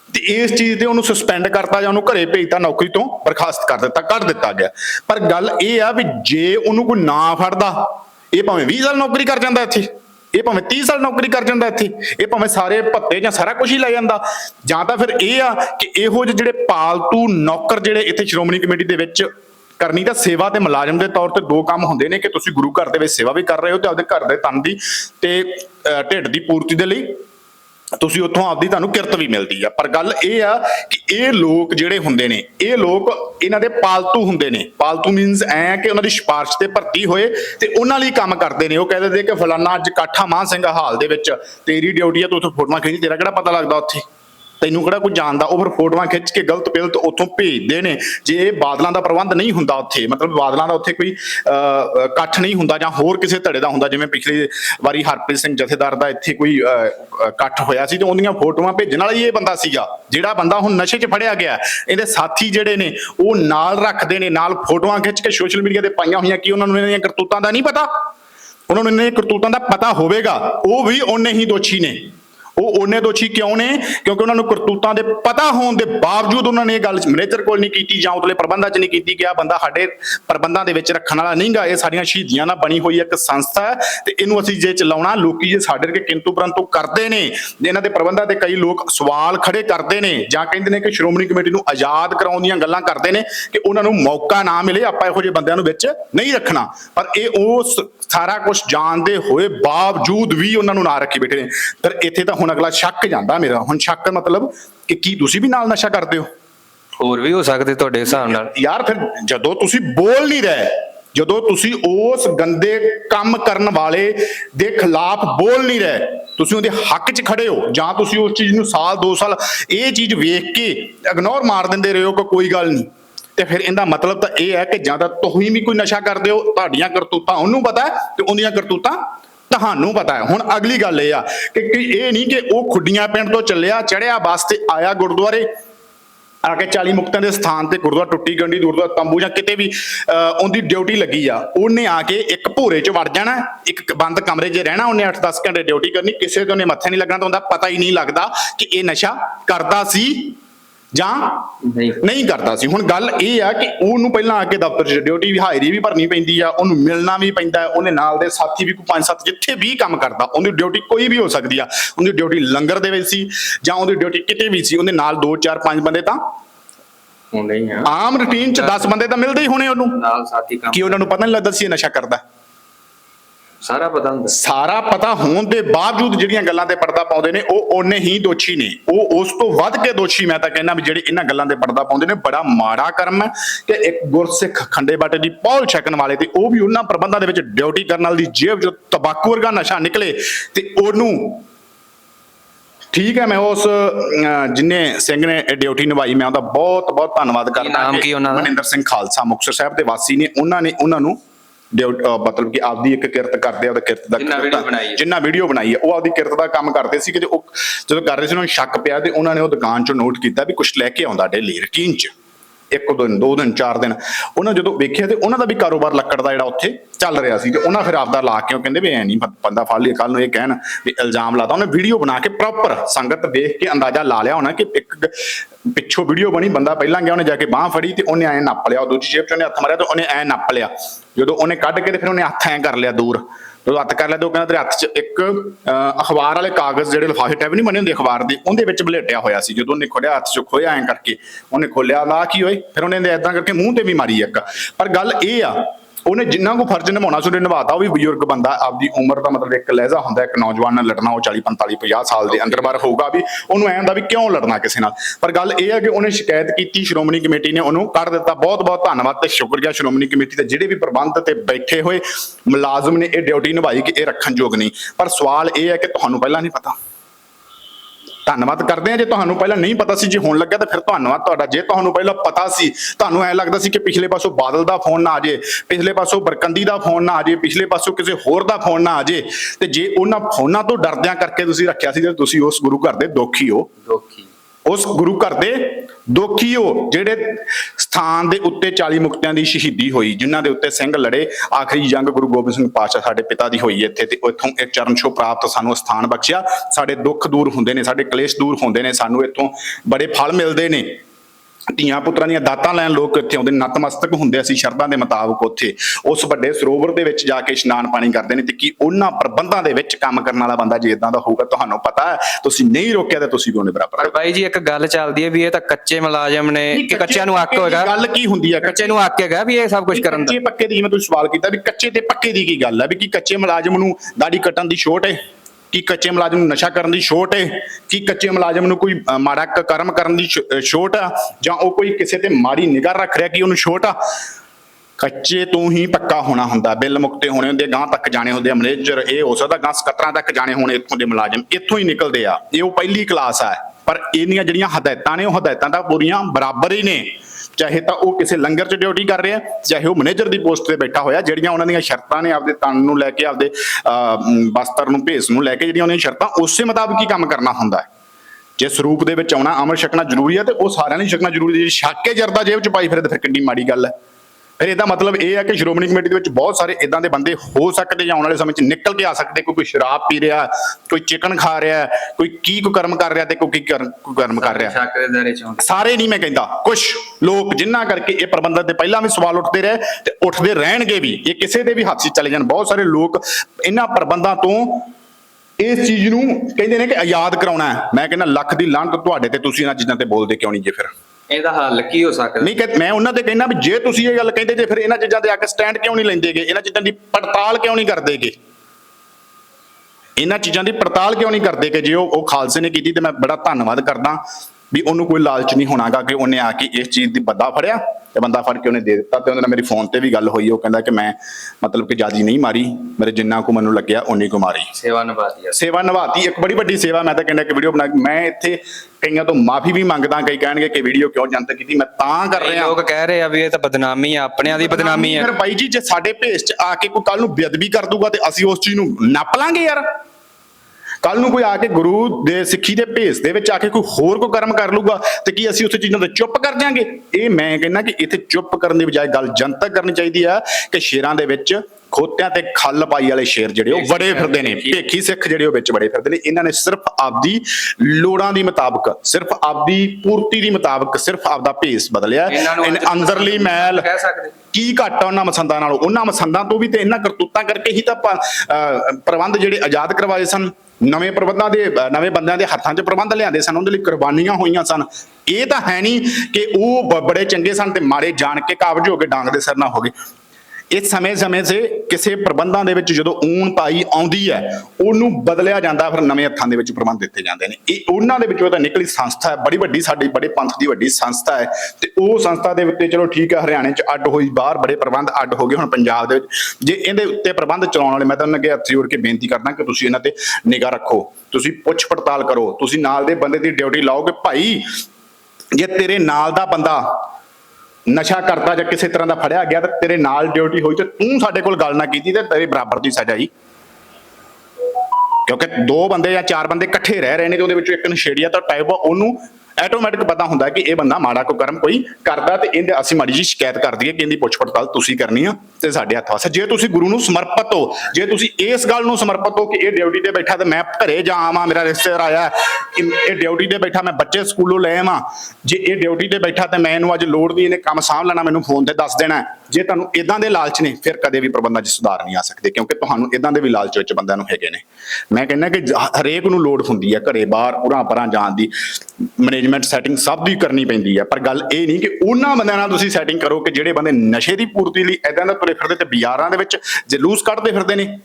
Speaker 4: ਤੇ ਇਸ ਚੀਜ਼ ਤੇ ਉਹਨੂੰ ਸਸਪੈਂਡ ਕਰਤਾ ਜਾਂ ਉਹਨੂੰ ਘਰੇ ਭੇਜਤਾ ਨੌਕਰੀ ਤੋਂ, ਬਰਖਾਸਤ ਕਰ ਦਿੱਤਾ, ਕੱਢ ਦਿੱਤਾ ਗਿਆ। ਪਰ ਗੱਲ ਇਹ ਆ ਵੀ ਜੇ ਉਹਨੂੰ ਕੋਈ ਨਾ ਫੜਦਾ, ਇਹ ਭਾਵੇਂ 20 ਸਾਲ ਨੌਕਰੀ ਕਰ ਜਾਂਦਾ ਇੱਥੇ, ਇਹ ਭਾਵੇਂ 30 ਸਾਲ ਨੌਕਰੀ ਕਰ ਜਾਂਦਾ ਇੱਥੇ, ਇਹ ਭਾਵੇਂ ਸਾਰੇ ਭੱਤੇ ਜਾਂ ਸਾਰਾ ਕੁਝ ਹੀ ਲੈ ਜਾਂਦਾ। ਜਾਂ ਤਾਂ ਫਿਰ ਇਹ ਆ ਕਿ ਇਹੋ ਜਿਹੇ ਜਿਹੜੇ ਪਾਲਤੂ ਨੌਕਰ ਜਿਹੜੇ ਇੱਥੇ ਸ਼੍ਰੋਮਣੀ ਕਮੇਟੀ ਦੇ ਵਿੱਚ ਕਰਨੀ ਤਾਂ ਸੇਵਾ ਤੇ ਮੁਲਾਜ਼ਮ ਦੇ ਤੌਰ ਤੇ ਦੋ ਕੰਮ ਹੁੰਦੇ ਨੇ ਕਿ ਤੁਸੀਂ ਗੁਰੂ ਘਰ ਦੇ ਵਿੱਚ ਸੇਵਾ ਵੀ ਕਰ ਰਹੇ ਹੋ ਤੇ ਆਪਦੇ ਘਰ ਦੇ ਤਨ ਦੀ ਤੇ ਢਿੱਡ ਦੀ ਪੂਰਤੀ ਦੇ ਲਈ ਤੁਸੀਂ ਉੱਥੋਂ ਆਪਦੀ ਤੁਹਾਨੂੰ ਕਿਰਤ ਵੀ ਮਿਲਦੀ ਆ। ਪਰ ਗੱਲ ਇਹ ਆ ਕਿ ਇਹ ਲੋਕ ਜਿਹੜੇ ਹੁੰਦੇ ਨੇ, ਇਹ ਲੋਕ ਇਹਨਾਂ ਦੇ ਪਾਲਤੂ ਹੁੰਦੇ ਨੇ। ਪਾਲਤੂ ਮੀਨਸ ਐ ਕਿ ਉਹਨਾਂ ਦੀ ਸਿਫਾਰਿਸ਼ ਤੇ ਭਰਤੀ ਹੋਏ ਤੇ ਉਹਨਾਂ ਲਈ ਕੰਮ ਕਰਦੇ ਨੇ। ਉਹ ਕਹਿੰਦੇ ਨੇ ਕਿ ਫਲਾਨਾ ਅੱਜ ਕਾਠਾ ਮਾਨ ਸਿੰਘ ਹਾਲ ਦੇ ਵਿੱਚ ਤੇਰੀ ਡਿਊਟੀ ਆ, ਤੂੰ ਉੱਥੇ ਫੋਟੋਆਂ ਖਿੱਚ, ਤੇਰਾ ਕਿਹੜਾ ਪਤਾ ਲੱਗਦਾ ਉੱਥੇ? ਤੈਨੂੰ ਕਿਹੜਾ ਕੋਈ ਜਾਣਦਾ? ਉਹ ਫਿਰ ਫੋਟੋਆਂ ਖਿੱਚ ਕੇ ਗਲਤ ਪਿਲਤ ਉੱਥੋਂ ਭੇਜਦੇ ਨੇ। ਜੇ ਇਹ ਬਾਦਲਾਂ ਦਾ ਪ੍ਰਬੰਧ ਨਹੀਂ ਹੁੰਦਾ ਉੱਥੇ ਮਤਲਬ ਬਾਦਲਾਂ ਦਾ ਉੱਥੇ ਕੋਈ ਅਹ, ਇਕੱਠ ਨਹੀਂ ਹੁੰਦਾ ਜਾਂ ਹੋਰ ਕਿਸੇ ਧੜੇ ਦਾ ਹੁੰਦਾ ਜਿਵੇਂ ਪਿਛਲੀ ਵਾਰੀ ਹਰਪ੍ਰੀਤ ਸਿੰਘ ਜਥੇਦਾਰ ਦਾ ਇੱਥੇ ਕੋਈ ਇਕੱਠ ਹੋਇਆ ਸੀ ਤੇ ਉਹਦੀਆਂ ਫੋਟੋਆਂ ਭੇਜਣ ਵਾਲਾ ਹੀ ਇਹ ਬੰਦਾ ਸੀਗਾ। ਜਿਹੜਾ ਬੰਦਾ ਹੁਣ ਨਸ਼ੇ 'ਚ ਫੜਿਆ ਗਿਆ ਇਹਦੇ ਸਾਥੀ ਜਿਹੜੇ ਨੇ ਉਹ ਨਾਲ ਰੱਖਦੇ ਨੇ ਨਾਲ ਫੋਟੋਆਂ ਖਿੱਚ ਕੇ ਸੋਸ਼ਲ ਮੀਡੀਆ ਤੇ ਪਾਈਆਂ ਹੋਈਆਂ ਕਿ ਉਹਨਾਂ ਨੂੰ ਇਹਨਾਂ ਦੀਆਂ ਕਰਤੂਤਾਂ ਦਾ ਨਹੀਂ ਪਤਾ? ਉਹਨਾਂ ਨੂੰ ਇਹਨਾਂ ਕਰਤੂਤਾਂ ਦਾ ਪਤਾ ਹੋਵੇਗਾ ਉਹ ਵੀ ਉਹਨੇ ਹੀ ਦੋਸ਼ੀ ਨੇ। ਉਹ ਉਹਨੇ ਦੋਸ਼ੀ ਕਿਉਂ ਨੇ? ਕਿਉਂਕਿ ਉਹਨਾਂ ਨੂੰ ਕਰਤੂਤਾਂ ਦੇ ਪਤਾ ਹੋਣ ਦੇ ਬਾਵਜੂਦ ਉਹਨਾਂ ਨੇ ਇਹ ਗੱਲ ਮੈਨੇਜਰ ਕੋਲ ਨਹੀਂ ਕੀਤੀ, ਜਾਂ ਉਤਲੇ ਪ੍ਰਬੰਧਾਂ 'ਚ ਨਹੀਂ ਕੀਤੀ ਕਿ ਆ ਬੰਦਾ ਸਾਡੇ ਪ੍ਰਬੰਧਾਂ ਦੇ ਵਿੱਚ ਰੱਖਣ ਵਾਲਾ ਨਹੀਂਗਾ, ਇਹ ਸਾਡੀਆਂ ਸ਼ਹੀਦੀਆਂ ਨਾਲ ਬਣੀ ਹੋਈ ਇੱਕ ਸੰਸਥਾ ਹੈ ਤੇ ਇਹਨੂੰ ਅਸੀਂ ਜੇ ਚਲਾਉਣਾ, ਲੋਕੀ ਜੇ ਸਾਡੇ ਵਰਗੇ ਕਿੰਤੂ ਪਰੰਤੂ ਕਰਦੇ ਨੇ। ਇਹਨਾਂ ਦੇ ਪ੍ਰਬੰਧਾਂ ਤੇ ਕਈ ਲੋਕ ਸਵਾਲ ਖੜੇ ਕਰਦੇ ਨੇ, ਜਾਂ ਕਹਿੰਦੇ ਨੇ ਕਿ ਸ਼੍ਰੋਮਣੀ ਕਮੇਟੀ ਨੂੰ ਆਜ਼ਾਦ ਕਰਾਉਣ ਦੀਆਂ ਗੱਲਾਂ ਕਰਦੇ ਨੇ ਕਿ ਉਹਨਾਂ ਨੂੰ ਮੌਕਾ ਨਾ ਮਿਲੇ, ਆਪਾਂ ਇਹੋ ਜਿਹੇ ਬੰਦਿਆਂ ਨੂੰ ਵਿੱਚ ਨਹੀਂ ਰੱਖਣਾ। ਪਰ ਇਹ ਉਹ ਸਾਰਾ ਕੁਝ ਜਾਣਦੇ ਹੋਏ ਬਾਵਜੂਦ ਵੀ ਉਹਨਾਂ ਨੂੰ ਨਾ ਰੱਖੀ ਬੈਠੇ ਨੇ। ਪਰ ਇੱਥੇ ਤਾਂ ਹੁਣ ਅਗਲਾ ਸ਼ੱਕ ਜਾਂਦਾ ਮੇਰਾ। ਹੁਣ ਸ਼ੱਕ ਮਤਲਬ ਕਿ ਕੀ ਤੁਸੀਂ ਵੀ ਨਾਲ ਨਸ਼ਾ ਕਰਦੇ ਹੋ?
Speaker 3: ਹੋਰ ਵੀ ਹੋ ਸਕਦੇ ਤੁਹਾਡੇ ਹਿਸਾਬ ਨਾਲ।
Speaker 4: ਯਾਰ ਫਿਰ ਜਦੋਂ ਤੁਸੀਂ ਬੋਲ ਨਹੀਂ ਰਹੇ ਜਦੋਂ ਤੁਸੀਂ ਉਸ ਗੰਦੇ ਕੰਮ ਕਰਨ ਵਾਲੇ ਦੇ ਖਿਲਾਫ ਬੋਲ ਨਹੀਂ ਰਹੇ ਤੁਸੀਂ ਉਹਦੇ ਹੱਕ 'ਚ ਖੜੇ ਹੋ ਜਾਂ ਤੁਸੀਂ ਉਸ ਚੀਜ਼ ਨੂੰ ਸਾਲ 2 ਸਾਲ ਇਹ ਚੀਜ਼ ਵੇਖ ਕੇ ਇਗਨੋਰ ਮਾਰ ਦਿੰਦੇ ਰਹੇ ਹੋ ਕਿ ਕੋਈ ਗੱਲ ਨਹੀਂ। ਤੇ ਫਿਰ ਇਹਦਾ ਮਤਲਬ ਤਾਂ ਇਹ ਹੈ ਕਿ ਜਾਂ ਤਾਂ ਤੁਸੀਂ ਵੀ ਕੋਈ ਨਸ਼ਾ ਕਰਦੇ ਹੋ ਤੁਹਾਡੀਆਂ ਕਰਤੂਤਾਂ ਉਹਨੂੰ ਪਤਾ ਤੇ ਉਹਦੀਆਂ ਕਰਤੂਤਾਂ ਤੁਹਾਨੂੰ ਪਤਾ ਹੈ। ਹੁਣ ਅਗਲੀ ਗੱਲ ਇਹ ਆ ਕਿ ਇਹ ਨਹੀਂ ਕਿ ਉਹ ਖੁੱਡੀਆਂ ਪਿੰਡ ਤੋਂ ਚੱਲਿਆ ਚੜਿਆ ਬੱਸ ਤੇ ਆਇਆ ਗੁਰਦੁਆਰੇ ਆ ਕੇ 40 ਮੁਕਤਾਂ ਦੇ ਸਥਾਨ ਤੇ ਗੁਰਦੁਆਰਾ ਟੁੱਟੀ ਗੰਢੀ ਗੁਰਦੁਆਰਾ ਤੰਬੂ ਜਾਂ ਕਿਤੇ ਵੀ ਅਹ, ਉਹਦੀ ਡਿਊਟੀ ਲੱਗੀ ਆ। ਉਹਨੇ ਆ ਕੇ ਇੱਕ ਭੋਰੇ 'ਚ ਵੜ ਜਾਣਾ ਇੱਕ ਬੰਦ ਕਮਰੇ 'ਚ ਰਹਿਣਾ ਉਹਨੇ 8-10 ਘੰਟੇ ਡਿਊਟੀ ਕਰਨੀ ਕਿਸੇ ਤੋਂ ਉਹਨੇ ਮੱਥੇ ਨਹੀਂ ਲੱਗਣਾ ਤਾਂ ਉਹਦਾ ਪਤਾ ਹੀ ਨਹੀਂ ਲੱਗਦਾ ਕਿ ਇਹ ਨਸ਼ਾ ਕਰਦਾ ਸੀ। ਜਾਂ
Speaker 3: ਨਹੀਂ।
Speaker 4: ਨਹੀਂ ਕਰਦਾ ਸੀ। ਹੁਣ ਗੱਲ ਇਹ ਆ ਕਿ ਉਹਨੂੰ ਪਹਿਲਾਂ ਆ ਕੇ ਦਫ਼ਤਰ 'ਚ ਡਿਊਟੀ ਵੀ ਹਾਜ਼ਰੀ ਵੀ ਭਰਨੀ ਪੈਂਦੀ ਆ ਉਹਨੂੰ ਮਿਲਣਾ ਵੀ ਪੈਂਦਾ ਹੈ, ਉਹਨੇ ਨਾਲ ਦੇ ਸਾਥੀ ਵੀ ਕੋਈ ਪੰਜ ਸੱਤ ਜਿੱਥੇ ਵੀ ਕੰਮ ਕਰਦਾ ਉਹਦੀ ਡਿਊਟੀ ਕੋਈ ਵੀ ਹੋ ਸਕਦੀ ਆ। ਉਹਦੀ ਡਿਊਟੀ ਲੰਗਰ ਦੇ ਵਿੱਚ ਸੀ ਜਾਂ ਉਹਦੀ ਡਿਊਟੀ ਕਿਤੇ ਵੀ ਸੀ ਉਹਦੇ ਨਾਲ 2 4 5 ਬੰਦੇ ਤਾਂ
Speaker 3: ਹੁੰਦੇ ਹੀ ਆ।
Speaker 4: ਆਮ ਰੁਟੀਨ 'ਚ 10 ਬੰਦੇ ਤਾਂ ਮਿਲਦੇ ਹੀ ਹੋਣੇ ਉਹਨੂੰ।
Speaker 3: ਨਾਲ ਸਾਥੀ ਕੰਮ
Speaker 4: ਕੀ ਉਹਨਾਂ ਨੂੰ ਪਤਾ ਨਹੀਂ ਲੱਗਦਾ ਸੀ ਇਹ ਨਸ਼ਾ ਕਰਦਾ।
Speaker 3: ਸਾਰਾ ਪਤਾ ਹੁੰਦਾ।
Speaker 4: ਸਾਰਾ ਪਤਾ ਹੋਣ ਦੇ ਬਾਵਜੂਦ ਜਿਹੜੀਆਂ ਗੱਲਾਂ ਤੇ ਪਰਦਾ ਪਾਉਂਦੇ ਨੇ ਉਹ ਉਹਨੇ ਹੀ ਦੋਸ਼ੀ ਨੇ। ਉਹ ਉਸ ਤੋਂ ਵੱਧ ਕੇ ਦੋਸ਼ੀ ਮੈਂ ਤਾਂ ਕਹਿੰਦਾ ਵੀ ਜਿਹੜੇ ਇਹਨਾਂ ਗੱਲਾਂ ਤੇ ਪਰਦਾ ਪਾਉਂਦੇ ਨੇ ਬੜਾ ਮਾੜਾ ਕਰਮ ਹੈ ਕਿ ਇੱਕ ਗੁਰਸਿੱਖ ਖੰਡੇ ਬਾਟੇ ਦੀ ਪੌਲ ਛਕਣ ਵਾਲੇ ਤੇ ਉਹ ਵੀ ਉਹਨਾਂ ਪ੍ਰਬੰਧਾਂ ਦੇ ਵਿੱਚ ਡਿਊਟੀ ਕਰਨ ਵਾਲੀ ਦੀ ਜੇਬ ਜੋ ਤਬਾਕੂ ਵਰਗਾ ਨਸ਼ਾ ਨਿਕਲੇ ਤੇ ਉਹਨੂੰ ਠੀਕ ਹੈ ਮੈਂ ਉਸ ਜਿਨੇ ਸਿੰਘ ਨੇ ਡਿਊਟੀ ਨਿਭਾਈ ਮੈਂ ਉਹਦਾ ਬਹੁਤ ਬਹੁਤ ਧੰਨਵਾਦ ਕਰਦਾ
Speaker 3: ਦਾ?
Speaker 4: ਮਨਿੰਦਰ ਸਿੰਘ ਖਾਲਸਾ ਮੁਕਤਸਰ ਸਾਹਿਬ ਦੇ ਵਾਸੀ ਨੇ। ਉਹਨਾਂ ਨੇ ਉਹਨਾਂ ਨੂੰ ਮਤਲਬ ਕਿ ਆਪਦੀ ਇੱਕ ਕਿਰਤ ਕਰਦੇ ਆ ਉਹਦਾ ਕਿਰਤ ਦਾ
Speaker 3: ਜਿੰਨਾ video ਬਣਾਈ ਹੈ।
Speaker 4: ਜਿੰਨਾ ਵੀਡੀਓ ਬਣਾਈ ਹੈ ਉਹ ਆਪਦੀ ਕਿਰਤ ਦਾ ਕੰਮ ਕਰਦੇ ਸੀ ਕਿ ਉਹ ਜਦੋਂ ਕਰ ਰਹੇ ਸੀ ਉਹਨਾਂ ਨੂੰ ਸ਼ੱਕ ਪਿਆ ਤੇ ਉਹਨਾਂ ਨੇ ਉਹ ਦੁਕਾਨ ਚੋਂ ਨੋਟ ਕੀਤਾ ਵੀ ਕੁਝ ਲੈ ਕੇ ਆਉਂਦਾ ਡੇਲੀ ਰੁਟੀਨ ਚ ਇੱਕ ਦਿਨ, ਦੋ ਦਿਨ, ਚਾਰ ਦਿਨ। ਉਹਨਾਂ ਜਦੋਂ ਵੇਖਿਆ ਤੇ ਉਹਨਾਂ ਦਾ ਵੀ ਕਾਰੋਬਾਰ ਲੱਕੜ ਦਾ ਜਿਹੜਾ ਉੱਥੇ ਚੱਲ ਰਿਹਾ ਸੀ ਤੇ ਉਹਨਾਂ ਫਿਰ ਆਪਦਾ ਲਾ ਕੇ ਉਹ ਕਹਿੰਦੇ ਵੀ ਐ ਨਹੀਂ ਬੰਦਾ ਫੜ ਲਿਆ ਕੱਲ ਨੂੰ ਇਹ ਕਹਿਣ ਵੀ ਇਲਜ਼ਾਮ ਲਾਤਾ। ਉਹਨੇ ਵੀਡੀਓ ਬਣਾ ਕੇ ਪ੍ਰੋਪਰ ਸੰਗਤ ਦੇਖ ਕੇ ਅੰਦਾਜ਼ਾ ਲਾ ਲਿਆ ਹੋਣਾ ਕਿ ਇੱਕ ਪਿੱਛੋਂ ਵੀਡੀਓ ਬਣੀ, ਬੰਦਾ ਪਹਿਲਾਂ ਗਿਆ, ਉਹਨੇ ਜਾ ਕੇ ਬਾਹ ਫੜੀ ਤੇ ਉਹਨੇ ਐ ਨੱਪ ਲਿਆ। ਦੂਜੀ ਜੇਬ ਚ ਉਹਨੇ ਹੱਥ ਮਾਰਿਆ ਤੇ ਉਹਨੇ ਐ ਨੱਪ ਲਿਆ। ਜਦੋਂ ਉਹਨੇ ਕੱਢ ਕੇ ਤੇ ਫਿਰ ਉਹਨੇ ਹੱਥ ਐ ਕਰ ਲਿਆ ਦੂਰ। ਜਦੋਂ ਹੱਥ ਕਰ ਲਿਆ ਉਹ ਕਹਿੰਦਾ ਤੇਰੇ ਹੱਥ 'ਚ ਇੱਕ ਅਹ, ਅਖਬਾਰ ਵਾਲੇ ਕਾਗਜ਼ ਜਿਹੜੇ ਲਿਫਾਫੇ ਟੈਬ ਨਹੀਂ ਬਣੇ ਹੁੰਦੇ ਅਖਬਾਰ ਦੇ ਉਹਦੇ ਵਿੱਚ ਬਲੇਟਿਆ ਹੋਇਆ ਸੀ ਜਦੋਂ ਉਹਨੇ ਖੋਲਿਆ ਹੱਥ 'ਚ ਖੋਇਆ ਐਂ ਕਰਕੇ ਉਹਨੇ ਖੋਲਿਆ ਲਾ ਕੀ ਹੋਏ ਫਿਰ ਉਹਨੇ ਇਦਾਂ ਕਰਕੇ ਮੂੰਹ ਤੇ ਵੀ ਮਾਰੀ ਇੱਕ। ਪਰ ਗੱਲ ਇਹ ਆ ਉਹਨੇ ਜਿੰਨਾ ਕੋ ਫਰਜ਼ ਨਿਭਾਉਣਾ ਸੀ, ਉਹਨੇ ਨਿਭਾਤਾ, ਉਹ ਵੀ ਬਜ਼ੁਰਗ ਬੰਦਾ, ਆਪਦੀ ਉਮਰ ਦਾ ਮਤਲਬ ਇੱਕ ਲਹਿਜ਼ਾ ਹੁੰਦਾ, ਇੱਕ ਨੌਜਵਾਨ ਨਾਲ ਲੜਨਾ, ਉਹ 40 45 50 ਸਾਲ ਦੇ ਅੰਦਰ ਬਾਹਰ ਹੋਊਗਾ ਵੀ ਉਹਨੂੰ ਐਂ ਹੁੰਦਾ ਵੀ ਕਿਉਂ ਲੜਨਾ ਕਿਸੇ ਨਾਲ। ਪਰ ਗੱਲ ਇਹ ਹੈ ਕਿ ਉਹਨੇ ਸ਼ਿਕਾਇਤ ਕੀਤੀ, ਸ਼੍ਰੋਮਣੀ ਕਮੇਟੀ ਨੇ ਉਹਨੂੰ ਕੱਢ ਦਿੱਤਾ। ਬਹੁਤ ਬਹੁਤ ਧੰਨਵਾਦ ਤੇ ਸ਼ੁਕਰੀਆ ਸ਼੍ਰੋਮਣੀ ਕਮੇਟੀ ਦੇ ਜਿਹੜੇ ਵੀ ਪ੍ਰਬੰਧ ਤੇ ਬੈਠੇ ਹੋਏ ਮੁਲਾਜ਼ਮ ਨੇ, ਇਹ ਡਿਊਟੀ ਨਿਭਾਈ ਕਿ ਇਹ ਰੱਖਣ ਯੋਗ ਨਹੀਂ। ਪਰ ਸਵਾਲ ਇਹ ਹੈ ਕਿ ਤੁਹਾਨੂੰ ਪਹਿਲਾਂ ਨਹੀਂ ਪਤਾ। ਧੰਨਵਾਦ ਕਰਦੇ ਆ ਜੇ ਤੁਹਾਨੂੰ ਪਹਿਲਾਂ ਨਹੀਂ ਪਤਾ ਸੀ, ਜੇ ਹੁਣ ਲੱਗਿਆ ਤਾਂ ਫਿਰ ਧੰਨਵਾਦ ਤੁਹਾਡਾ। ਜੇ ਤੁਹਾਨੂੰ ਪਹਿਲਾਂ ਪਤਾ ਸੀ, ਤੁਹਾਨੂੰ ਐ ਲੱਗਦਾ ਸੀ ਕਿ ਪਿਛਲੇ ਪਾਸੋਂ ਬਾਦਲ ਦਾ ਫੋਨ ਨਾ ਆ ਜੇ, ਪਿਛਲੇ ਪਾਸੋਂ ਬਰਕੰਦੀ ਦਾ ਫੋਨ ਨਾ ਆ ਜੇ, ਪਿਛਲੇ ਪਾਸੋਂ ਕਿਸੇ ਹੋਰ ਦਾ ਫੋਨ ਨਾ ਆ ਜੇ, ਤੇ ਜੇ ਉਹਨਾਂ ਫੋਨਾਂ ਤੋਂ ਡਰਦਿਆਂ ਕਰਕੇ ਤੁਸੀਂ ਰੱਖਿਆ ਸੀ, ਤੇ ਤੁਸੀਂ ਉਸ ਗੁਰੂ ਘਰ ਦੇ ਦੋਖੀ ਹੋ।
Speaker 3: ਦੋਖੀ।
Speaker 4: ਉਸ ਗੁਰੂ ਘਰ ਦੇ ਦੋਖੀ ਹੋ ਜਿਹੜੇ ਸਥਾਨ ਦੇ ਉੱਤੇ 40 ਮੁਕਤਿਆਂ ਦੀ ਸ਼ਹੀਦੀ ਹੋਈ, ਜਿਨ੍ਹਾਂ ਦੇ ਉੱਤੇ ਸਿੰਘ ਲੜੇ। ਆਖਰੀ ਜੰਗ ਗੁਰੂ ਗੋਬਿੰਦ ਸਿੰਘ ਪਾਤਸ਼ਾਹ ਸਾਡੇ ਪਿਤਾ ਦੀ ਹੋਈ ਇੱਥੇ ਤੇ ਇੱਥੋਂ ਇੱਕ ਚਰਨ ਛੋਹ ਪ੍ਰਾਪਤ ਸਾਨੂੰ ਸਥਾਨ ਬਖਸ਼ਿਆ। ਸਾਡੇ ਦੁੱਖ ਦੂਰ ਹੁੰਦੇ ਨੇ, ਸਾਡੇ ਕਲੇਸ਼ ਦੂਰ ਹੁੰਦੇ ਨੇ, ਸਾਨੂੰ ਇੱਥੋਂ ਬੜੇ ਫਲ ਮਿਲਦੇ ਨੇ। ਧੀਆਂ ਪੁੱਤਰਾਂ ਦੀਆਂ ਦਾਤਾਂ ਲੈਣ ਲੋਕ ਇੱਥੇ ਆਉਂਦੇ ਨਤਮਸਤਕ ਹੁੰਦੇ ਅਸੀਂ ਸ਼ਰਧਾ ਦੇ ਮੁਤਾਬਕ ਉੱਥੇ। ਉਸ ਵੱਡੇ ਸਰੋਵਰ ਦੇ ਵਿੱਚ ਜਾ ਕੇ ਇਸ਼ਨਾਨ ਪਾਣੀ ਕਰਦੇ ਨੇ ਤੇ ਕੀ ਉਹਨਾਂ ਪ੍ਰਬੰਧਾਂ ਦੇ ਵਿੱਚ ਕੰਮ ਕਰਨ ਵਾਲਾ ਬੰਦਾ ਜੇ ਇਦਾਂ ਦਾ ਹੋਊਗਾ ਤੁਹਾਨੂੰ ਪਤਾ ਹੈ ਤੁਸੀਂ ਨਹੀਂ ਰੋਕਿਆ ਤੇ ਤੁਸੀਂ ਵੀ ਉਹਨੇ ਬਰਾਬਰ
Speaker 3: ਪਰ ਬਾਈ ਜੀ ਇੱਕ ਗੱਲ ਚੱਲਦੀ ਹੈ ਵੀ ਇਹ ਤਾਂ ਕੱਚੇ ਮੁਲਾਜ਼ਮ ਨੇ ਕਿ ਕੱਚਿਆਂ ਨੂੰ ਹੱਕ ਹੋਏਗਾ
Speaker 4: ਗੱਲ ਕੀ ਹੁੰਦੀ ਹੈ?
Speaker 3: ਕੱਚੇ ਨੂੰ ਹੱਕ ਹੈਗਾ ਵੀ ਇਹ ਸਭ ਕੁਝ ਕਰਨ ਦਾ।
Speaker 4: ਕੱਚੇ ਪੱਕੇ ਦੀ ਜਿਵੇਂ ਤੁਸੀਂ ਸਵਾਲ ਕੀਤਾ ਵੀ ਕੱਚੇ ਤੇ ਪੱਕੇ ਦੀ ਕੀ ਗੱਲ ਹੈ ਵੀ ਕੀ ਕੱਚੇ ਮੁਲਾਜ਼ਮ ਨੂੰ ਦਾੜੀ ਕੱਟਣ ਦੀ ਛੋਟ ਹੈ? ਕਿ ਕੱਚੇ ਮੁਲਾਜ਼ਮ ਨੂੰ ਨਸ਼ਾ ਕਰਨ ਦੀ ਛੋਟ ਹੈ? ਕੀ ਕੱਚੇ ਮੁਲਾਜ਼ਮ ਨੂੰ ਕੋਈ ਮਾੜਾ ਕਰਮ ਕਰਨ ਦੀ ਛੋਟ ਆ? ਜਾਂ ਉਹ ਕੋਈ ਕਿਸੇ ਤੇ ਮਾੜੀ ਨਿਗਾਹ ਰੱਖ ਰਿਹਾ ਕਿ ਉਹਨੂੰ ਛੋਟ ਆ? ਕੱਚੇ ਤੋਂ ਹੀ ਪੱਕਾ ਹੋਣਾ ਹੁੰਦਾ। ਬਿੱਲ ਮੁਕਤੇ ਹੋਣੇ ਹੁੰਦੇ ਗਾਂ ਤੱਕ ਜਾਣੇ ਹੁੰਦੇ। ਆ ਮੈਨੇਜਰ ਇਹ ਹੋ ਸਕਦਾ ਗਾਂ ਸਕੱਤਰਾਂ ਤੱਕ ਜਾਣੇ ਹੋਣੇ ਇੱਥੋਂ ਦੇ ਮੁਲਾਜ਼ਮ। ਇੱਥੋਂ ਹੀ ਨਿਕਲਦੇ ਆ। ਇਹ ਉਹ ਪਹਿਲੀ ਕਲਾਸ ਆ। ਪਰ ਇਹਦੀਆਂ ਜਿਹੜੀਆਂ ਹਦਾਇਤਾਂ ਨੇ, ਉਹ ਹਦਾਇਤਾਂ ਤਾਂ ਪੂਰੀਆਂ ਬਰਾਬਰ ਹੀ ਨੇ। ਚਾਹੇ ਤਾਂ ਉਹ ਕਿਸੇ ਲੰਗਰ 'ਚ ਡਿਊਟੀ ਕਰ ਰਿਹਾ ਚਾਹੇ ਉਹ ਮੈਨੇਜਰ ਦੀ ਪੋਸਟ ਤੇ ਬੈਠਾ ਹੋਇਆ ਜਿਹੜੀਆਂ ਉਹਨਾਂ ਦੀਆਂ ਸ਼ਰਤਾਂ ਨੇ ਆਪਦੇ ਤਨ ਨੂੰ ਲੈ ਕੇ ਆਪਦੇ ਅਹ, ਮ, ਬਸਤਰ ਨੂੰ ਭੇਸ ਨੂੰ ਲੈ ਕੇ ਜਿਹੜੀਆਂ ਉਹਨਾਂ ਦੀਆਂ ਸ਼ਰਤਾਂ ਉਸੇ ਮੁਤਾਬਕ ਹੀ ਕੰਮ ਕਰਨਾ ਹੁੰਦਾ ਹੈ। ਜੇ ਸਰੂਪ ਦੇ ਵਿੱਚ ਆਉਣਾ ਅਮਰ ਛਕਣਾ ਜ਼ਰੂਰੀ ਹੈ ਤੇ ਉਹ ਸਾਰਿਆਂ ਲਈ ਛਕਣਾ ਜ਼ਰੂਰੀ ਹੈ। ਜੇ ਛੱਕ ਕੇ ਜਰਦਾ ਜੇਬ 'ਚ ਪਾਈ ਫਿਰੇ ਤਾਂ ਫਿਰ ਕਿੰਨੀ ਮਾੜੀ ਗੱਲ ਹੈ। ਫਿਰ ਇਹਦਾ ਮਤਲਬ ਇਹ ਹੈ ਕਿ ਸ਼੍ਰੋਮਣੀ ਕਮੇਟੀ ਦੇ ਵਿੱਚ ਬਹੁਤ ਸਾਰੇ ਇਦਾਂ ਦੇ ਬੰਦੇ ਹੋ ਸਕਦੇ ਜਾਂ ਆਉਣ ਵਾਲੇ ਸਮੇਂ 'ਚ ਨਿਕਲ ਕੇ ਆ ਸਕਦੇ ਕੋਈ ਕੋਈ ਸ਼ਰਾਬ ਪੀ ਰਿਹਾ ਕੋਈ ਚਿਕਨ ਖਾ ਰਿਹਾ ਕੋਈ ਕੀ ਕੋਈ ਕਰਮ ਕਰ ਰਿਹਾ ਤੇ ਕੋਈ ਕੀ ਕਰਮ ਕਰ ਰਿਹਾ। ਸਾਰੇ ਨਹੀਂ ਮੈਂ ਕਹਿੰਦਾ ਕੁਝ ਲੋਕ ਜਿਨ੍ਹਾਂ ਕਰਕੇ ਇਹ ਪ੍ਰਬੰਧਨ ਤੇ ਪਹਿਲਾਂ ਵੀ ਸਵਾਲ ਉੱਠਦੇ ਰਹੇ ਤੇ ਉੱਠਦੇ ਰਹਿਣਗੇ ਵੀ ਇਹ ਕਿਸੇ ਦੇ ਵੀ ਹੱਥ 'ਚ ਚਲੇ ਜਾਣ। ਬਹੁਤ ਸਾਰੇ ਲੋਕ ਇਹਨਾਂ ਪ੍ਰਬੰਧਾਂ ਤੋਂ ਇਸ ਚੀਜ਼ ਨੂੰ ਕਹਿੰਦੇ ਨੇ ਕਿ ਆਜ਼ਾਦ ਕਰਾਉਣਾ ਮੈਂ ਕਹਿੰਦਾ ਲੱਖ ਦੀ ਲਾਹਨਤ ਤੁਹਾਡੇ ਤੇ ਤੁਸੀਂ ਇਹਨਾਂ ਚੀਜ਼ਾਂ ਤੇ ਬੋਲਦੇ ਕਿਉਂ ਨਹੀਂ ਜੇ ਫਿਰ?
Speaker 3: ਇਹਦਾ ਹੱਲ ਕੀ ਹੋ ਸਕਦਾ?
Speaker 4: ਨਹੀਂ ਕਿ ਮੈਂ ਉਹਨਾਂ ਤੇ ਕਹਿੰਦਾ ਵੀ ਜੇ ਤੁਸੀਂ ਇਹ ਗੱਲ ਕਹਿੰਦੇ, ਜੇ ਫਿਰ ਇਹਨਾਂ ਚੀਜ਼ਾਂ ਤੇ ਆ ਕੇ ਸਟੈਂਡ ਕਿਉਂ ਨਹੀਂ ਲੈਂਦੇਗੇ? ਇਹਨਾਂ ਚੀਜ਼ਾਂ ਦੀ ਪੜਤਾਲ ਕਿਉਂ ਨਹੀਂ ਕਰਦੇਗੇ? ਇਹਨਾਂ ਚੀਜ਼ਾਂ ਦੀ ਪੜਤਾਲ ਕਿਉਂ ਨਹੀਂ ਕਰਦੇ ਕਿ ਜੇ ਉਹ ਖਾਲਸੇ ਨੇ ਕੀਤੀ ਤੇ ਮੈਂ ਬੜਾ ਧੰਨਵਾਦ ਕਰਦਾ। ਵੀ ਉਹਨੂੰ ਕੋਈ ਲਾਲਚ ਨਹੀਂ ਹੋਣਾਗਾ ਕਿ ਉਹਨੇ ਆ ਕੇ ਇਸ ਚੀਜ਼ ਦੀ ਬੰਦਾ ਫੜਿਆ ਤੇ ਬੰਦਾ ਫੜ ਕੇ ਉਹਨੇ ਦੇ ਦਿੱਤਾ ਤੇ ਉਹਦੇ ਨਾਲ ਮੇਰੀ ਫੋਨ ਤੇ ਵੀ ਗੱਲ ਹੋਈ ਉਹ ਕਹਿੰਦਾ ਕਿ ਮੈਂ ਮਤਲਬ ਕਿ ਜਿਆਦੀ ਨਹੀਂ ਮਾਰੀ ਮੇਰੇ ਜਿੰਨਾ ਕੁ ਮੈਨੂੰ ਲੱਗਿਆ ਉਨੀ ਕੁ ਮਾਰੀ।
Speaker 3: ਸੇਵਾ ਨਿਭਾਤੀ
Speaker 4: ਸੇਵਾ ਨਿਭਾਤੀ ਇੱਕ ਬੜੀ ਵੱਡੀ ਸੇਵਾ ਮੈਂ ਤਾਂ ਕਹਿੰਦਾ ਕਿ ਵੀਡੀਓ ਬਣਾ ਮੈਂ ਇੱਥੇ ਕਈਆਂ ਤੋਂ ਮਾਫੀ ਵੀ ਮੰਗਦਾ ਕਈ ਕਹਿਣਗੇ ਕਿ ਵੀਡੀਓ ਕਿਉਂ ਜਨਤਕ ਕੀਤੀ ਮੈਂ ਤਾਂ ਕਰ ਰਿਹਾ।
Speaker 3: ਲੋਕ ਕਹਿ ਰਹੇ ਆ ਵੀ ਇਹ ਤਾਂ ਬਦਨਾਮੀ ਆ ਆਪਣਿਆਂ ਦੀ ਬਦਨਾਮੀ ਆ।
Speaker 4: ਫਿਰ ਬਾਈ ਜੀ ਜੇ ਸਾਡੇ ਭੇਸ ਚ ਆ ਕੇ ਕੋਈ ਕੱਲ ਨੂੰ ਬੇਅਦਬੀ ਕਰ ਦੂਗਾ ਤੇ ਅਸੀਂ ਉਸ ਚੀਜ਼ ਨੂੰ ਨੱਪ ਲਾਂਗੇ ਯਾਰ। ਕੱਲ ਨੂੰ ਕੋਈ ਆ ਕੇ ਗੁਰੂ ਦੇ ਸਿੱਖੀ ਦੇ ਭੇਸ ਦੇ ਵਿੱਚ ਆ ਕੇ ਕੋਈ ਹੋਰ ਕੋਈ ਕਰਮ ਕਰ ਲੂਗਾ ਤੇ ਕੀ ਅਸੀਂ ਉਸ ਚੀਜ਼ਾਂ ਤੋਂ ਚੁੱਪ ਕਰ ਜਾਾਂਗੇ? ਇਹ ਮੈਂ ਕਹਿੰਦਾ ਕਿ ਇੱਥੇ ਚੁੱਪ ਕਰਨ ਦੀ ਬਜਾਏ ਗੱਲ ਜਨਤਕ ਕਰਨੀ ਚਾਹੀਦੀ ਆ ਕਿ ਸ਼ੇਰਾਂ ਦੇ ਵਿੱਚ ਖੋਤਿਆਂ ਤੇ ਖੱਲ ਪਾਈ ਵਾਲੇ ਸ਼ੇਰ ਜਿਹੜੇ ਉਹ ਵੜੇ ਫਿਰਦੇ ਨੇ ਭੇਖੀ ਸਿੱਖ। ਜਿਹੜੇ ਉਹ ਵਿੱਚ ਵੜੇ ਫਿਰਦੇ ਨੇ। ਇਹਨਾਂ ਨੇ ਸਿਰਫ ਆਪਦੀ ਲੋੜਾਂ ਦੀ ਮੁਤਾਬਕ ਸਿਰਫ ਆਪਦੀ ਪੂਰਤੀ ਦੀ ਮੁਤਾਬਕ ਸਿਰਫ ਆਪਦਾ ਭੇਸ ਬਦਲਿਆ। ਅੰਦਰਲੀ ਮੈਲ
Speaker 3: ਕਹਿ ਸਕਦੇ।
Speaker 4: ਕੀ ਘੱਟ ਆ ਉਹਨਾਂ ਮਸੰਦਾਂ ਨਾਲੋਂ? ਉਹਨਾਂ ਮਸੰਦਾਂ ਤੋਂ ਵੀ ਤੇ ਇਹਨਾਂ ਕਰਤੂਤਾਂ ਕਰਕੇ ਹੀ ਤਾਂ ਪ੍ਰਬੰਧ ਜਿਹੜੇ ਆਜ਼ਾਦ ਕਰਵਾਏ ਸਨ ਨਵੇਂ ਪ੍ਰਬੰਧਾਂ ਦੇ ਨਵੇਂ ਬੰਦਿਆਂ ਦੇ ਹੱਥਾਂ 'ਚ ਪ੍ਰਬੰਧ ਲਿਆਂਦੇ ਸਨ ਉਹਦੇ ਲਈ ਕੁਰਬਾਨੀਆਂ ਹੋਈਆਂ ਸਨ। ਇਹ ਤਾਂ ਹੈ ਨਹੀਂ ਕਿ ਉਹ ਬੜੇ ਚੰਗੇ ਸਨ ਤੇ ਮਾੜੇ ਜਾਣ ਕੇ ਕਾਬਜ ਹੋ ਕੇ ਡਾਂਗ ਦੇ ਸਿਰ ਨਾ ਹੋ ਗਏ। ਇਹ ਸਮੇਂ-ਸਮੇਂ ਸੇ ਕਿਸੇ ਪ੍ਰਬੰਧਾਂ ਦੇ ਵਿੱਚ ਜਦੋਂ ਊਣ ਪਾਈ ਆਉਂਦੀ ਹੈ, ਉਹਨੂੰ ਬਦਲਿਆ ਜਾਂਦਾ, ਫਿਰ ਨਵੇਂ ਹੱਥਾਂ ਦੇ ਵਿੱਚ ਪ੍ਰਬੰਧ ਦਿੱਤੇ ਜਾਂਦੇ ਨੇ। ਇਹ ਉਹਨਾਂ ਦੇ ਵਿੱਚੋਂ ਤਾਂ ਨਿਕਲੀ ਸੰਸਥਾ ਹੈ, ਬੜੀ ਵੱਡੀ ਸਾਡੀ, ਬੜੇ ਪੰਥ ਦੀ ਵੱਡੀ ਸੰਸਥਾ ਹੈ। ਤੇ ਉਹ ਸੰਸਥਾ ਦੇ ਉੱਤੇ ਚਲੋ ਠੀਕ ਹੈ, ਹਰਿਆਣੇ 'ਚ ਅੱਡ ਹੋਈ, ਬਾਹਰ ਬੜੇ ਪ੍ਰਬੰਧ ਅੱਡ ਹੋ ਗਏ ਹੁਣ ਪੰਜਾਬ ਦੇ ਵਿੱਚ। ਜੇ ਇਹਦੇ ਉੱਤੇ ਪ੍ਰਬੰਧ ਚਲਾਉਣ ਵਾਲੇ, ਮੈਂ ਤਾਂ ਉਹਨਾਂ ਅੱਗੇ ਹੱਥ ਜੋੜ ਕੇ ਬੇਨਤੀ ਕਰਦਾ ਕਿ ਤੁਸੀਂ ਇਹਨਾਂ ਤੇ ਨਿਗਾਹ ਰੱਖੋ। ਤੁਸੀਂ ਪੁੱਛ ਪੜਤਾਲ ਕਰੋ। ਤੁਸੀਂ ਨਾਲ ਦੇ ਬੰਦੇ ਦੀ ਡਿਊਟੀ ਲਾਓ ਕਿ ਭਾਈ, ਜੇ ਤੇਰੇ ਨਾਲ ਦਾ ਬੰਦਾ ਨਸ਼ਾ ਕਰਦਾ ਜਾਂ ਕਿਸੇ ਤਰ੍ਹਾਂ ਦਾ ਫੜਿਆ ਗਿਆ ਤਾਂ ਤੇਰੇ ਨਾਲ ਡਿਊਟੀ ਹੋਈ ਤੇ ਤੂੰ ਸਾਡੇ ਕੋਲ ਗੱਲ ਨਾ ਕੀਤੀ ਤੇ ਤੇਰੇ ਬਰਾਬਰ ਦੀ ਸਜ਼ਾ ਹੀ ਕਿਉਂਕਿ ਦੋ ਬੰਦੇ ਜਾਂ ਚਾਰ ਬੰਦੇ ਇਕੱਠੇ ਰਹਿ ਰਹੇ ਨੇ ਤੇ ਉਹਦੇ ਵਿੱਚੋਂ ਇੱਕ ਨਸ਼ੇੜੀਆ ਤਾਂ ਟਾਈਪ ਉਹਨੂੰ ਆਟੋਮੈਟਿਕ ਪਤਾ ਹੁੰਦਾ ਕਿ ਇਹ ਬੰਦਾ ਮਾੜਾ ਕੋ ਕਰਮ ਕੋਈ ਕਰਦਾ ਤੇ ਇਹਦੇ ਅਸੀਂ ਮਾੜੀ ਜੀ ਸ਼ਿਕਾਇਤ ਕਰ ਦਈਏ ਕਿ ਇਹਦੀ ਪੁੱਛ ਪੜਤਾਲ ਤੁਸੀਂ ਕਰਨੀ ਆ ਤੇ ਸਾਡੇ ਹੱਥ ਵਾਸਤੇ। ਜੇ ਤੁਸੀਂ ਗੁਰੂ ਨੂੰ ਸਮਰਪਿਤ ਹੋ, ਜੇ ਤੁਸੀਂ ਇਸ ਗੱਲ ਨੂੰ ਸਮਰਪਿਤ ਹੋ ਕਿ ਇਹ ਡਿਊਟੀ ਤੇ ਬੈਠਾ ਤੇ ਮੈਂ ਘਰੇ ਜਾ ਆਵਾਂ, ਮੇਰਾ ਰਿਸ਼ਤੇਦਾਰ ਆਇਆ ਇਹ ਡਿਊਟੀ ਤੇ ਬੈਠਾ ਮੈਂ ਬੱਚੇ ਸਕੂਲੋਂ ਲੈ ਆਵਾਂ, ਜੇ ਇਹ ਡਿਊਟੀ ਤੇ ਬੈਠਾ ਤੇ ਮੈਂ ਇਹਨੂੰ ਅੱਜ ਲੋੜ ਨਹੀਂ, ਇਹਨੇ ਕੰਮ ਸਾਂਭ ਲੈਣਾ, ਮੈਨੂੰ ਫੋਨ ਤੇ ਦੱਸ ਦੇਣਾ ਜੇ ਤੁਹਾਨੂੰ ਇਦਾਂ ਦੇ ਲਾਲਚ ਨੇ, ਫਿਰ ਕਦੇ ਵੀ ਪ੍ਰਬੰਧਾਂ 'ਚ ਸੁਧਾਰ ਨਹੀਂ ਆ ਸਕਦੇ, ਕਿਉਂਕਿ ਤੁਹਾਨੂੰ ਇਦਾਂ ਦੇ ਵੀ ਲਾਲਚ ਵਿੱਚ ਬੰਦਿਆਂ ਨੂੰ ਹੈਗੇ ਨੇ। ਮੈਂ ਕਹਿੰਦਾ ਕਿ ਹਰੇਕ ਨੂੰ ਲੋੜ ਹੁੰਦੀ ਹੈ ਘਰੇ ਬਾਹਰ, ਉਰਾਂ ਪਰਾਂ ਜਾਣ ਦੀ। ਮੈਨੇਜ ਮੈਨੇਜਮੈਂਟ ਸੈਟਿੰਗ ਸਭ ਦੀ ਕਰਨੀ ਪੈਂਦੀ ਹੈ ਪਰ ਗੱਲ ਇਹ ਨਹੀਂ ਕਿ ਉਹਨਾਂ ਬੰਦਿਆਂ ਨਾਲ ਤੁਸੀਂ ਸੈਟਿੰਗ ਕਰੋ ਕਿ ਜਿਹੜੇ ਬੰਦੇ ਨਸ਼ੇ ਦੀ ਪੂਰਤੀ ਲਈ ਇਦਾਂ ਦਾ ਤੁਰੇ ਫਿਰਦੇ ਤੇ ਬਾਜ਼ਾਰਾਂ ਦੇ ਵਿੱਚ ਜਲੂਸ ਕੱਢਦੇ ਫਿਰਦੇ ਨੇ।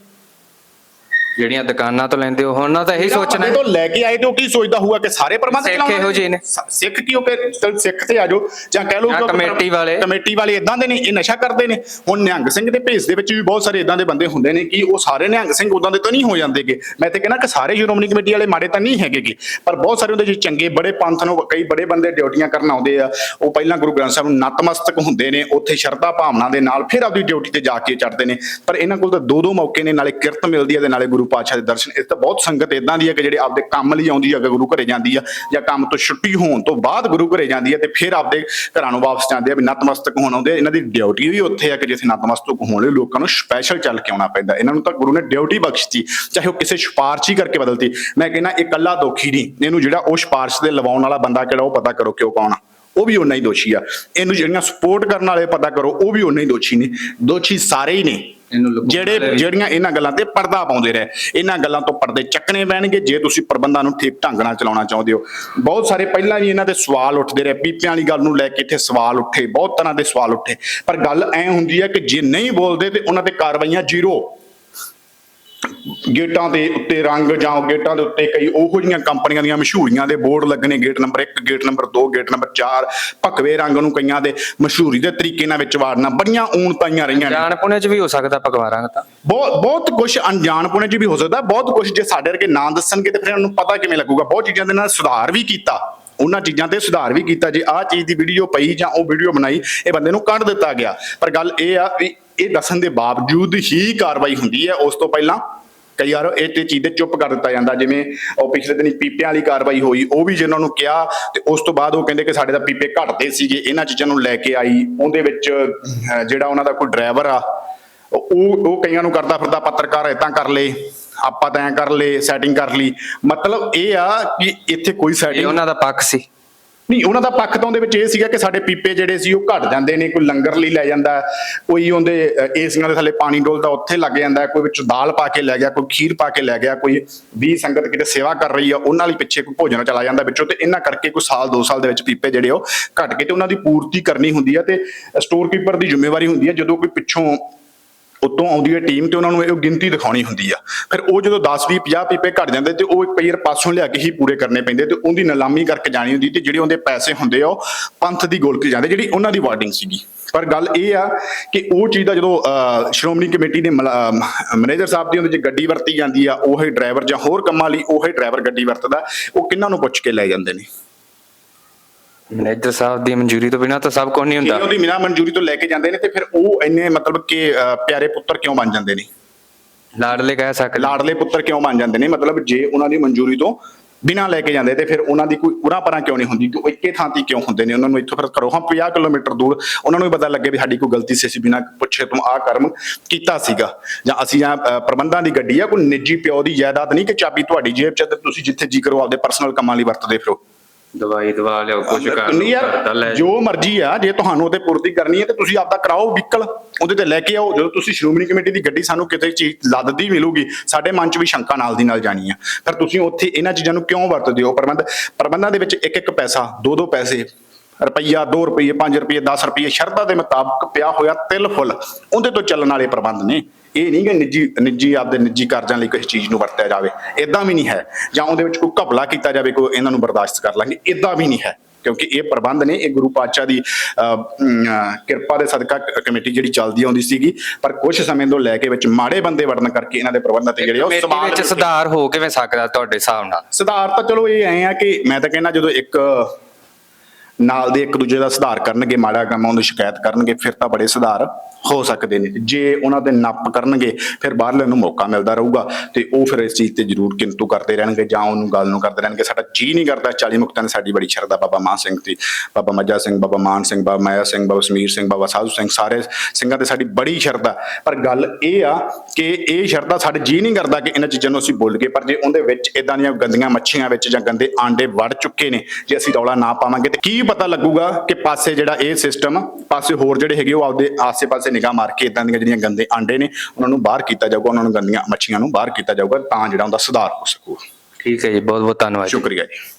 Speaker 3: ਜਿਹੜੀਆਂ ਦੁਕਾਨਾਂ ਤੋਂ ਲੈਂਦੇ ਹੋ ਉਹਨਾਂ ਤਾਂ ਇਹੀ ਸੋਚਣਾ
Speaker 4: ਤੋਂ ਲੈ ਕੇ ਆਏ ਤੇ ਉਹ ਕੀ ਸੋਚਦਾ ਹੋਊਗਾ ਕਿ ਸਾਰੇ ਪ੍ਰਬੰਧ
Speaker 3: ਸਿੱਖ ਇਹੋ ਜਿਹੇ ਨੇ।
Speaker 4: ਸਿੱਖ ਕੀ ਉਹ ਕਿ ਚਲ ਸਿੱਖ ਤੇ ਆ ਜਾਓ ਜਾਂ ਕਹਿ ਲਓ
Speaker 3: ਕਮੇਟੀ ਵਾਲੇ।
Speaker 4: ਕਮੇਟੀ ਵਾਲੇ ਇਦਾਂ ਦੇ ਨੇ ਇਹ ਨਸ਼ਾ ਕਰਦੇ ਨੇ। ਹੁਣ ਨਿਹੰਗ ਸਿੰਘ ਦੇ ਭੇਸ ਦੇ ਵਿੱਚ ਵੀ ਬਹੁਤ ਸਾਰੇ ਇਦਾਂ ਦੇ ਬੰਦੇ ਹੁੰਦੇ ਨੇ ਕਿ ਉਹ ਸਾਰੇ ਨਿਹੰਗ ਸਿੰਘ ਉਦਾਂ ਦੇ ਤਾਂ ਨਹੀਂ ਹੋ ਜਾਂਦੇਗੇ ਮੈਂ ਤੇ ਕਹਿੰਦਾ ਕਿ ਸਾਰੇ ਸ਼੍ਰੋਮਣੀ ਕਮੇਟੀ ਵਾਲੇ ਮਾੜੇ ਤਾਂ ਨਹੀਂ ਹੈਗੇਗੇ ਪਰ ਬਹੁਤ ਸਾਰੇ ਉਹਦੇ ਚ ਚੰਗੇ ਬੜੇ ਪੰਥ ਨੂੰ ਕਈ ਬੜੇ ਬੰਦੇ ਡਿਊਟੀਆਂ ਕਰਨ ਆਉਂਦੇ ਆ। ਉਹ ਪਹਿਲਾਂ ਗੁਰੂ ਗ੍ਰੰਥ ਸਾਹਿਬ ਨੂੰ ਨਤਮਸਤਕ ਹੁੰਦੇ ਨੇ ਉੱਥੇ ਸ਼ਰਧਾ ਭਾਵਨਾ ਦੇ ਨਾਲ ਫਿਰ ਆਪਦੀ ਡਿਊਟੀ ਤੇ ਜਾ ਕੇ ਚੜ੍ਹਦੇ ਨੇ। ਪਰ ਇਹਨਾਂ ਕੋਲ ਤਾਂ ਦੋ ਦੋ ਮੌਕੇ ਨੇ ਨਾਲੇ ਕਿਰਤ ਮਿਲਦੀ ਹੈ ਤੇ ਨਾਲੇ ਗੁਰੂ ਪਾਤਸ਼ਾਹ ਦੇ ਦਰਸ਼ਨ ਇਸ ਤਾਂ ਬਹੁਤ ਸੰਗਤ ਇਦਾਂ ਦੀ ਹੈ ਕਿ ਜਿਹੜੇ ਆਪਦੇ ਕੰਮ ਲਈ ਆਉਂਦੀ ਹੈ ਕਿ ਗੁਰੂ ਘਰੇ ਜਾਂਦੀ ਆ, ਜਾਂ ਕੰਮ ਤੋਂ ਛੁੱਟੀ ਹੋਣ ਤੋਂ ਬਾਅਦ ਗੁਰੂ ਘਰੇ ਜਾਂਦੀ ਹੈ ਤੇ ਫਿਰ ਆਪਦੇ ਘਰਾਂ ਨੂੰ ਵਾਪਸ ਜਾਂਦੇ ਆ, ਵੀ ਨਤਮਸਤਕ ਹੋਣ ਆਉਂਦੇ ਇਹਨਾਂ ਦੀ ਡਿਊਟੀ ਵੀ ਉੱਥੇ ਆ ਕਿ ਜਿੱਥੇ ਨਤਮਸਤਕ ਹੋਣ ਲਈ ਲੋਕਾਂ ਨੂੰ ਸਪੈਸ਼ਲ ਚੱਲ ਕੇ ਆਉਣਾ ਪੈਂਦਾ। ਇਹਨਾਂ ਨੂੰ ਤਾਂ ਗੁਰੂ ਨੇ ਡਿਊਟੀ ਬਖਸ਼ਤੀ, ਚਾਹੇ ਉਹ ਕਿਸੇ ਸਿਫਾਰਸ਼ੀ ਕਰਕੇ ਬਦਲਤੀ। ਮੈਂ ਕਹਿੰਦਾ ਇਕੱਲਾ ਦੋਖੀ ਨਹੀਂ। ਇਹਨੂੰ ਜਿਹੜਾ ਉਹ ਸਿਫਾਰਸ਼ ਦੇ ਲਵਾਉਣ ਵਾਲਾ ਬੰਦਾ ਕਿਹੜਾ, ਉਹ ਪਤਾ ਕਰੋ ਕਿ ਉਹ ਕੌਣ ਆ। ਉਹ ਵੀ ਉਨਾ ਹੀ ਦੋਸ਼ੀ ਆ। ਇਹਨੂੰ ਜਿਹੜੀਆਂ ਸਪੋਰਟ ਕਰਨ ਵਾਲੇ ਪਤਾ ਕਰੋ, ਉਹ ਵੀ ਉਨਾ ਹੀ ਦੋਸ਼ੀ ਨੇ। ਦੋਸ਼ੀ ਸਾਰੇ ਹੀ ਨੇ।
Speaker 3: ਇਹਨੂੰ ਲੁਕਾਉਣ
Speaker 4: ਜਿਹੜੇ। ਜਿਹੜੀਆਂ ਇਹਨਾਂ ਗੱਲਾਂ ਤੇ ਪਰਦਾ ਪਾਉਂਦੇ ਰਹੇ ਇਹਨਾਂ ਗੱਲਾਂ ਤੋਂ ਪਰਦੇ ਚੱਕਣੇ ਪੈਣਗੇ ਜੇ ਤੁਸੀਂ ਪ੍ਰਬੰਧਾਂ ਨੂੰ ਠੀਕ ਢੰਗ ਨਾਲ ਚਲਾਉਣਾ ਚਾਹੁੰਦੇ ਹੋ। ਬਹੁਤ ਸਾਰੇ ਪਹਿਲਾਂ ਵੀ ਇਹਨਾਂ ਤੇ ਸਵਾਲ ਉੱਠਦੇ ਰਹੇ ਪੀਪਿਆਂ ਵਾਲੀ ਗੱਲ ਨੂੰ ਲੈ ਕੇ ਇੱਥੇ ਸਵਾਲ ਉੱਠੇ ਬਹੁਤ ਤਰ੍ਹਾਂ ਦੇ ਸਵਾਲ ਉੱਠੇ। ਪਰ ਗੱਲ ਐ ਹੁੰਦੀ ਹੈ ਕਿ ਜੇ ਨਹੀਂ ਬੋਲਦੇ ਤੇ ਉਹਨਾਂ ਤੇ ਕਾਰਵਾਈਆਂ ਜ਼ੀਰੋ। ਗੇਟਾਂ ਦੇ ਉੱਤੇ ਰੰਗ ਜਾਂ ਗੇਟਾਂ ਦੇ ਉੱਤੇ ਕਈ ਉਹੋ ਜਿਹੀਆਂ ਕੰਪਨੀਆਂ ਦੀਆਂ ਮਸ਼ਹੂਰੀਆਂ ਦੇ ਬੋਰਡ ਲੱਗਣੇ gate number 1 gate number 2 gate number 4 ਭਕਵੇ ਰੰਗ ਨੂੰ ਕਈਆਂ ਦੇ ਮਸ਼ਹੂਰੀ ਦੇ ਤਰੀਕੇ ਨਾਲ ਵਿੱਚ ਵਾੜਨਾ ਬੜੀਆਂ ਊਣਤਾਈਆਂ ਰਹੀਆਂ ਨੇ।
Speaker 3: ਜਾਣ ਪੁਣੇ ਚ ਵੀ ਹੋ ਸਕਦਾ ਭਗਵਾਰਾਂ ਤਾਂ।
Speaker 4: ਬਹੁਤ ਬਹੁਤ ਕੁਝ ਅਣਜਾਣਪੁਣੇ ਚ ਵੀ ਹੋ ਸਕਦਾ ਬਹੁਤ ਕੁਝ ਜੇ ਸਾਡੇ ਵਰਗੇ ਨਾਂ ਦੱਸਣਗੇ ਤੇ ਫਿਰ ਉਹਨਾਂ ਪਤਾ ਕਿਵੇਂ ਲੱਗੂਗਾ। ਬਹੁਤ ਚੀਜ਼ਾਂ ਦੇ ਨਾਲ ਸੁਧਾਰ ਵੀ ਕੀਤਾ। ਉਹਨਾਂ ਚੀਜ਼ਾਂ ਤੇ ਸੁਧਾਰ ਵੀ ਕੀਤਾ। ਜੇ ਆਹ ਚੀਜ਼ ਦੀ ਵੀਡੀਓ ਪਈ ਜਾਂ ਉਹ ਵੀਡੀਓ ਬਣਾਈ, ਇਹ ਬੰਦੇ ਨੂੰ ਕੱਢ ਦਿੱਤਾ ਗਿਆ। ਪਰ ਗੱਲ ਇਹ ਆ ਵੀ ਇਹ ਦੱਸਣ ਦੇ ਬਾਵਜੂਦ ਹੀ ਕਾਰਵਾਈ ਹੁੰਦੀ ਹੈ। ਉਸ ਤੋਂ ਪਹਿਲਾਂ ਕਈ ਵਾਰ ਇਹ ਤੇ ਚੀਜ਼ ਤੇ ਚੁੱਪ ਕਰ ਦਿੱਤਾ ਜਾਂਦਾ। ਜਿਵੇਂ ਉਹ ਪਿਛਲੇ ਦਿਨੀ ਪੀਪਿਆਂ ਵਾਲੀ ਕਾਰਵਾਈ ਹੋਈ, ਉਹ ਵੀ ਜਿਹਨਾਂ ਨੂੰ ਕਿਹਾ ਤੇ ਉਸ ਤੋਂ ਬਾਅਦ ਉਹ ਕਹਿੰਦੇ ਕਿ ਸਾਡੇ ਤਾਂ ਪੀਪੇ ਘਟਦੇ ਸੀਗੇ। ਇਹਨਾਂ ਚੀਜ਼ਾਂ ਨੂੰ ਲੈ ਕੇ ਆਈ। ਉਹਦੇ ਵਿੱਚ ਜਿਹੜਾ ਉਹਨਾਂ ਦਾ ਕੋਈ ਡਰਾਈਵਰ ਆ, ਉਹ ਉਹ ਕਈਆਂ ਨੂੰ ਕਰਦਾ ਫਿਰਦਾ ਪੱਤਰਕਾਰ ਇਦਾਂ ਕਰ ਲੇ ਆਪਾਂ ਤਾਂ ਐਂ ਕਰ ਲੇ ਸੈਟਿੰਗ ਕਰ ਲਈ। ਮਤਲਬ ਇਹ ਆ ਕਿ ਇੱਥੇ ਕੋਈ
Speaker 3: ਇਹ
Speaker 4: ਸੈਟਿੰਗ
Speaker 3: ਉਹਨਾਂ ਦਾ ਪੱਖ ਸੀ।
Speaker 4: ਨਹੀਂ ਉਹਨਾਂ ਦਾ ਪੱਖ ਤਾਂ ਉਹਦੇ ਵਿੱਚ ਇਹ ਸੀਗਾ ਕਿ ਸਾਡੇ ਪੀਪੇ ਜਿਹੜੇ ਸੀ ਉਹ ਘਟ ਜਾਂਦੇ ਨੇ ਕੋਈ ਲੰਗਰ ਲਈ ਲੈ ਜਾਂਦਾ ਹੈ, ਕੋਈ ਉਹਦੇ ਅ, ਏਸੀਆਂ ਦੇ ਥੱਲੇ ਪਾਣੀ ਡੋਲਦਾ ਉੱਥੇ ਲੱਗ ਜਾਂਦਾ ਹੈ, ਕੋਈ ਵਿੱਚ ਦਾਲ ਪਾ ਕੇ ਲੈ ਗਿਆ ਕੋਈ ਖੀਰ ਪਾ ਕੇ ਲੈ ਗਿਆ ਕੋਈ ਵੀ ਸੰਗਤ ਕਿਤੇ ਸੇਵਾ ਕਰ ਰਹੀ ਆ ਉਹਨਾਂ ਲਈ ਪਿੱਛੇ ਕੋਈ ਭੋਜਨ ਚਲਾ ਜਾਂਦਾ ਵਿੱਚੋਂ ਤੇ ਇਹਨਾਂ ਕਰਕੇ ਕੋਈ ਸਾਲ 2 ਸਾਲ ਦੇ ਵਿੱਚ ਪੀਪੇ ਜਿਹੜੇ ਉਹ ਘਟ ਕੇ ਤੇ ਉਹਨਾਂ ਦੀ ਪੂਰਤੀ ਕਰਨੀ ਹੁੰਦੀ ਆ ਤੇ ਸਟੋਰ ਕੀਪਰ ਦੀ ਜ਼ਿੰਮੇਵਾਰੀ ਹੁੰਦੀ ਆ ਜਦੋਂ ਕੋਈ ਪਿੱਛੋਂ ਉੱਤੋਂ ਆਉਂਦੀ ਹੈ ਟੀਮ ਤੇ ਉਹਨਾਂ ਨੂੰ ਇਹ ਗਿਣਤੀ ਦਿਖਾਉਣੀ ਹੁੰਦੀ ਆ। ਫਿਰ ਉਹ ਜਦੋਂ 10 20 50 ਪੀਪੇ ਘਟ ਜਾਂਦੇ ਤੇ ਉਹ ਇੱਕ ਵਾਰ ਪਾਸੋਂ ਲਿਆ ਕੇ ਹੀ ਪੂਰੇ ਕਰਨੇ ਪੈਂਦੇ ਤੇ ਉਹਦੀ ਨਿਲਾਮੀ ਕਰਕੇ ਜਾਣੀ ਹੁੰਦੀ ਤੇ ਜਿਹੜੇ ਉਹਦੇ ਪੈਸੇ ਹੁੰਦੇ ਆ ਉਹ ਪੰਥ ਦੀ ਗੋਲਕੀ ਜਾਂਦੇ ਜਿਹੜੀ ਉਹਨਾਂ ਦੀ ਵਾਰਡਿੰਗ ਸੀਗੀ। ਪਰ ਗੱਲ ਇਹ ਆ ਕਿ ਉਹ ਚੀਜ਼ ਦਾ ਜਦੋਂ ਅਹ, ਸ਼੍ਰੋਮਣੀ ਕਮੇਟੀ ਦੇ ਮਲ- ਮੈਨੇਜਰ ਸਾਹਿਬ ਦੀ ਉਹਦੇ ਚ ਗੱਡੀ ਵਰਤੀ ਜਾਂਦੀ ਆ ਉਹੀ ਡਰਾਈਵਰ ਜਾਂ ਹੋਰ ਕੰਮਾਂ ਲਈ ਉਹੀ ਡਰਾਈਵਰ ਗੱਡੀ ਵਰਤਦਾ ਉਹ ਕਿੰਨਾਂ ਨੂੰ ਪੁੱਛ ਕੇ ਲੈ ਜਾਂਦੇ ਨੇ?
Speaker 3: ਮੈਨੇਜਰ ਸਾਹਿਬ ਦੀ ਮਨਜ਼ੂਰੀ ਤੋਂ ਬਿਨਾਂ ਤਾਂ ਸਭ ਕੁਝ ਨਹੀਂ ਹੁੰਦਾ।
Speaker 4: ਉਹਦੀ ਬਿਨਾਂ ਮਨਜ਼ੂਰੀ ਤੋਂ ਲੈ ਕੇ ਜਾਂਦੇ ਨੇ ਤੇ ਫਿਰ ਉਹ ਇੰਨੇ ਮਤਲਬ ਕਿ ਅਹ, ਪਿਆਰੇ ਪੁੱਤਰ ਕਿਉਂ ਬਣ ਜਾਂਦੇ ਨੇ?
Speaker 3: ਲਾਡਲੇ ਕਹਿ ਸਕਦੇ।
Speaker 4: ਲਾਡਲੇ ਪੁੱਤਰ ਕਿਉਂ ਬਣ ਜਾਂਦੇ ਨੇ? ਮਤਲਬ ਜੇ ਉਹਨਾਂ ਦੀ ਮਨਜ਼ੂਰੀ ਤੋਂ ਬਿਨਾਂ ਲੈ ਕੇ ਜਾਂਦੇ ਤੇ ਫਿਰ ਉਹਨਾਂ ਦੀ ਕੋਈ ਉਰਾਂ ਪਰਾਂ ਕਿਉਂ ਨਹੀਂ ਹੁੰਦੀ? ਕਿ ਉਹ ਇੱਕੇ ਥਾਂ ਤੇ ਕਿਉਂ ਹੁੰਦੇ ਨੇ? ਉਹਨਾਂ ਨੂੰ ਇੱਥੋਂ ਫਿਰ ਕਰੋ ਹਾਂ 50 ਕਿਲੋਮੀਟਰ ਦੂਰ ਉਹਨਾਂ ਨੂੰ ਵੀ ਪਤਾ ਲੱਗੇ ਵੀ ਸਾਡੀ ਕੋਈ ਗਲਤੀ ਸੀ ਅਸੀਂ ਬਿਨਾਂ ਪੁੱਛੇ ਤੋਂ ਆਹ ਕਰਮ ਕੀਤਾ ਸੀਗਾ। ਜਾਂ ਅਸੀਂ ਜਾਂ ਅਹ, ਪ੍ਰਬੰਧਾਂ ਦੀ ਗੱਡੀ ਆ ਕੋਈ ਨਿੱਜੀ ਪਿਓ ਦੀ ਜਾਇਦਾਦ ਨਹੀਂ ਕਿ ਚਾਬੀ ਤੁਹਾਡੀ ਜੇਬ 'ਚ ਤੇ ਤੁਸੀਂ ਜਿੱਥੇ ਜੀ ਕਰੋ ਆਪਦੇ ਪਰਸਨਲ ਕੰਮਾਂ ਲਈ ਵਰਤਦੇ ਫਿਰੋ।
Speaker 3: ਦਵਾਈ ਦਵਾ ਲਿਓ ਕੁਝ ਕਰ ਲਓ
Speaker 4: ਯਾਰ
Speaker 3: ਲੈ
Speaker 4: ਜੋ ਮਰਜ਼ੀ ਆ ਜੇ ਤੁਹਾਨੂੰ ਉਹਤੇ ਪੂਰਤੀ ਕਰਨੀ ਹੈ ਤੇ ਤੁਸੀਂ ਆਪਦਾ ਕਰਾਓ ਵਹੀਕਲ ਉਹਦੇ ਤੇ ਲੈ ਕੇ ਆਓ। ਜਦੋਂ ਤੁਸੀਂ ਸ਼੍ਰੋਮਣੀ ਕਮੇਟੀ ਦੀ ਗੱਡੀ ਸਾਨੂੰ ਕਿਤੇ ਚੀਜ਼ ਲੱਦਦੀ ਮਿਲੂਗੀ ਸਾਡੇ ਮਨ 'ਚ ਵੀ ਸ਼ੰਕਾ ਨਾਲ ਦੀ ਨਾਲ ਜਾਣੀ ਆ। ਫਿਰ ਤੁਸੀਂ ਉੱਥੇ ਇਹਨਾਂ ਚੀਜ਼ਾਂ ਨੂੰ ਕਿਉਂ ਵਰਤਦੇ ਹੋ? ਪ੍ਰਬੰਧ ਪ੍ਰਬੰਧਾਂ ਦੇ ਵਿੱਚ ਇੱਕ ਇੱਕ ਪੈਸਾ ਦੋ ਦੋ ਪੈਸੇ ਰੁਪਈਆ 2 ਰੁਪਏ 5 ਰੁਪਏ 10 ਰੁਪਏ ਸ਼ਰਧਾ ਦੇ ਮੁਤਾਬਕ ਪਿਆ ਹੋਇਆ ਤਿਲ ਫੁੱਲ ਉਹਦੇ ਤੋਂ ਚੱਲਣ ਵਾਲੇ ਪ੍ਰਬੰਧ ਨੇ। ਇਹ ਨਹੀਂ ਕਿ ਨਿੱਜੀ ਨਿੱਜੀ ਆਪਦੇ ਨਿੱਜੀ ਕਾਰਜਾਂ ਲਈ ਕਿਸੇ ਚੀਜ਼ ਨੂੰ ਵਰਤਿਆ ਜਾਵੇ। ਇਦਾਂ ਵੀ ਨਹੀਂ ਹੈ। ਜਾਂ ਉਹਦੇ ਵਿੱਚ ਕੋਈ ਘਪਲਾ ਕੀਤਾ ਜਾਵੇ ਕੋਈ ਇਹਨਾਂ ਨੂੰ ਬਰਦਾਸ਼ਤ ਕਰ ਲਾਂਗੇ। ਇਦਾਂ ਵੀ ਨਹੀਂ ਹੈ। ਕਿਉਂਕਿ ਇਹ ਪ੍ਰਬੰਧ ਨੇ ਇਹ ਗੁਰੂ ਪਾਤਸ਼ਾਹ ਦੀ ਕਿਰਪਾ ਦੇ ਸਦਕਾ ਕਮੇਟੀ ਜਿਹੜੀ ਚੱਲਦੀ ਆਉਂਦੀ ਸੀਗੀ ਪਰ ਕੁਝ ਸਮੇਂ ਤੋਂ ਲੈ ਕੇ ਵਿੱਚ ਮਾੜੇ ਬੰਦੇ ਵੜਨ ਕਰਕੇ ਇਹਨਾਂ ਦੇ ਪ੍ਰਬੰਧਾਂ ਤੇ ਜਿਹੜੇ ਉਹ ਸਵਾਲ
Speaker 3: ਵਿੱਚ ਸੁਧਾਰ ਹੋ ਕਿਵੇਂ ਸਕਦਾ ਤੁਹਾਡੇ ਹਿਸਾਬ ਨਾਲ?
Speaker 4: ਸੁਧਾਰ ਤਾਂ ਚਲੋ ਇਹ ਐ ਆ ਕਿ ਮੈਂ ਤਾਂ ਕਹਿੰਦਾ ਜਦੋਂ ਇੱਕ ਨਾਲ ਦੇ ਇੱਕ ਦੂਜੇ ਦਾ ਸੁਧਾਰ ਕਰਨਗੇ, ਮਾੜਾ ਕੰਮਾਂ ਉਹਦੀ ਸ਼ਿਕਾਇਤ ਕਰਨਗੇ, ਫਿਰ ਤਾਂ ਬੜੇ ਸੁਧਾਰ ਹੋ ਸਕਦੇ ਨੇ। ਜੇ ਉਹਨਾਂ ਦੇ ਨੱਪ ਕਰਨਗੇ, ਫਿਰ ਬਾਹਰਲੇ ਨੂੰ ਮੌਕਾ ਮਿਲਦਾ ਰਹੂਗਾ ਤੇ ਉਹ ਫਿਰ ਇਸ ਚੀਜ਼ ਤੇ ਜ਼ਰੂਰ ਕਿੰਤੂ ਕਰਦੇ ਰਹਿਣਗੇ ਜਾਂ ਉਹਨੂੰ ਗੱਲ ਨੂੰ ਕਰਦੇ ਰਹਿਣਗੇ। ਸਾਡਾ ਜੀ ਨਹੀਂ ਕਰਦਾ 40 ਮੁਕਤਾਂ ਨੇ ਸਾਡੀ ਬੜੀ ਸ਼ਰਧਾ ਬਾਬਾ ਮਾਨ ਸਿੰਘ ਦੀ। ਬਾਬਾ ਮੱਜਾ ਸਿੰਘ, ਬਾਬਾ ਮਾਨ ਸਿੰਘ, ਬਾਬਾ ਮਾਇਆ ਸਿੰਘ, ਬਾਬਾ ਸਮੀਰ ਸਿੰਘ, ਬਾਬਾ ਸਾਧੂ ਸਿੰਘ, ਸਾਰੇ ਸਿੰਘਾਂ ਤੇ ਸਾਡੀ ਬੜੀ ਸ਼ਰਧਾ। ਪਰ ਗੱਲ ਇਹ ਆ ਕਿ ਇਹ ਸ਼ਰਧਾ ਸਾਡੇ ਜੀ ਨਹੀਂ ਕਰਦਾ ਕਿ ਇਹਨਾਂ ਚੀਜ਼ਾਂ ਨੂੰ ਅਸੀਂ ਬੋਲ ਕੇ ਪਰ ਜੇ ਉਹਦੇ ਵਿੱਚ ਇਦਾਂ ਦੀਆਂ ਗੰਦੀਆਂ ਮੱਛੀਆਂ ਵਿੱਚ ਜਾਂ ਗੰਦੇ ਆਂਡੇ ਵੜ ਚੁੱਕੇ ਨੇ, ਜੇ ਅਸੀਂ ਰੌਲਾ ਨਾ ਪਾਵਾਂਗੇ ਤੇ ਕੀ ਪਤਾ ਲੱਗੂਗਾ ਕਿ ਪਾਸੇ ਜਿਹੜਾ ਇਹ ਸਿਸਟਮ ਪਾਸੇ ਹੋਰ ਜਿਹੜੇ ਹੈਗੇ ਉਹ ਆਪਦੇ ਆਸੇ-ਪਾਸੇ ਨਿਗਾਹ ਮਾਰ ਕੇ ਇਦਾਂ ਦੀਆਂ ਜਿਹੜੀਆਂ ਗੰਦੇ ਆਂਡੇ ਨੇ ਉਹਨਾਂ ਨੂੰ ਬਾਹਰ ਕੀਤਾ ਜਾਊਗਾ ਉਹਨਾਂ ਨੂੰ ਗੰਦੀਆਂ ਮੱਛੀਆਂ ਨੂੰ ਬਾਹਰ ਕੀਤਾ ਜਾਊਗਾ ਤਾਂ ਜਿਹੜਾ ਉਹਦਾ ਸੁਧਾਰ ਹੋ ਸਕੂਗਾ
Speaker 3: ਠੀਕ ਹੈ ਜੀ ਬਹੁਤ ਬਹੁਤ ਧੰਨਵਾਦ।
Speaker 4: ਸ਼ੁਕਰੀਆ ਜੀ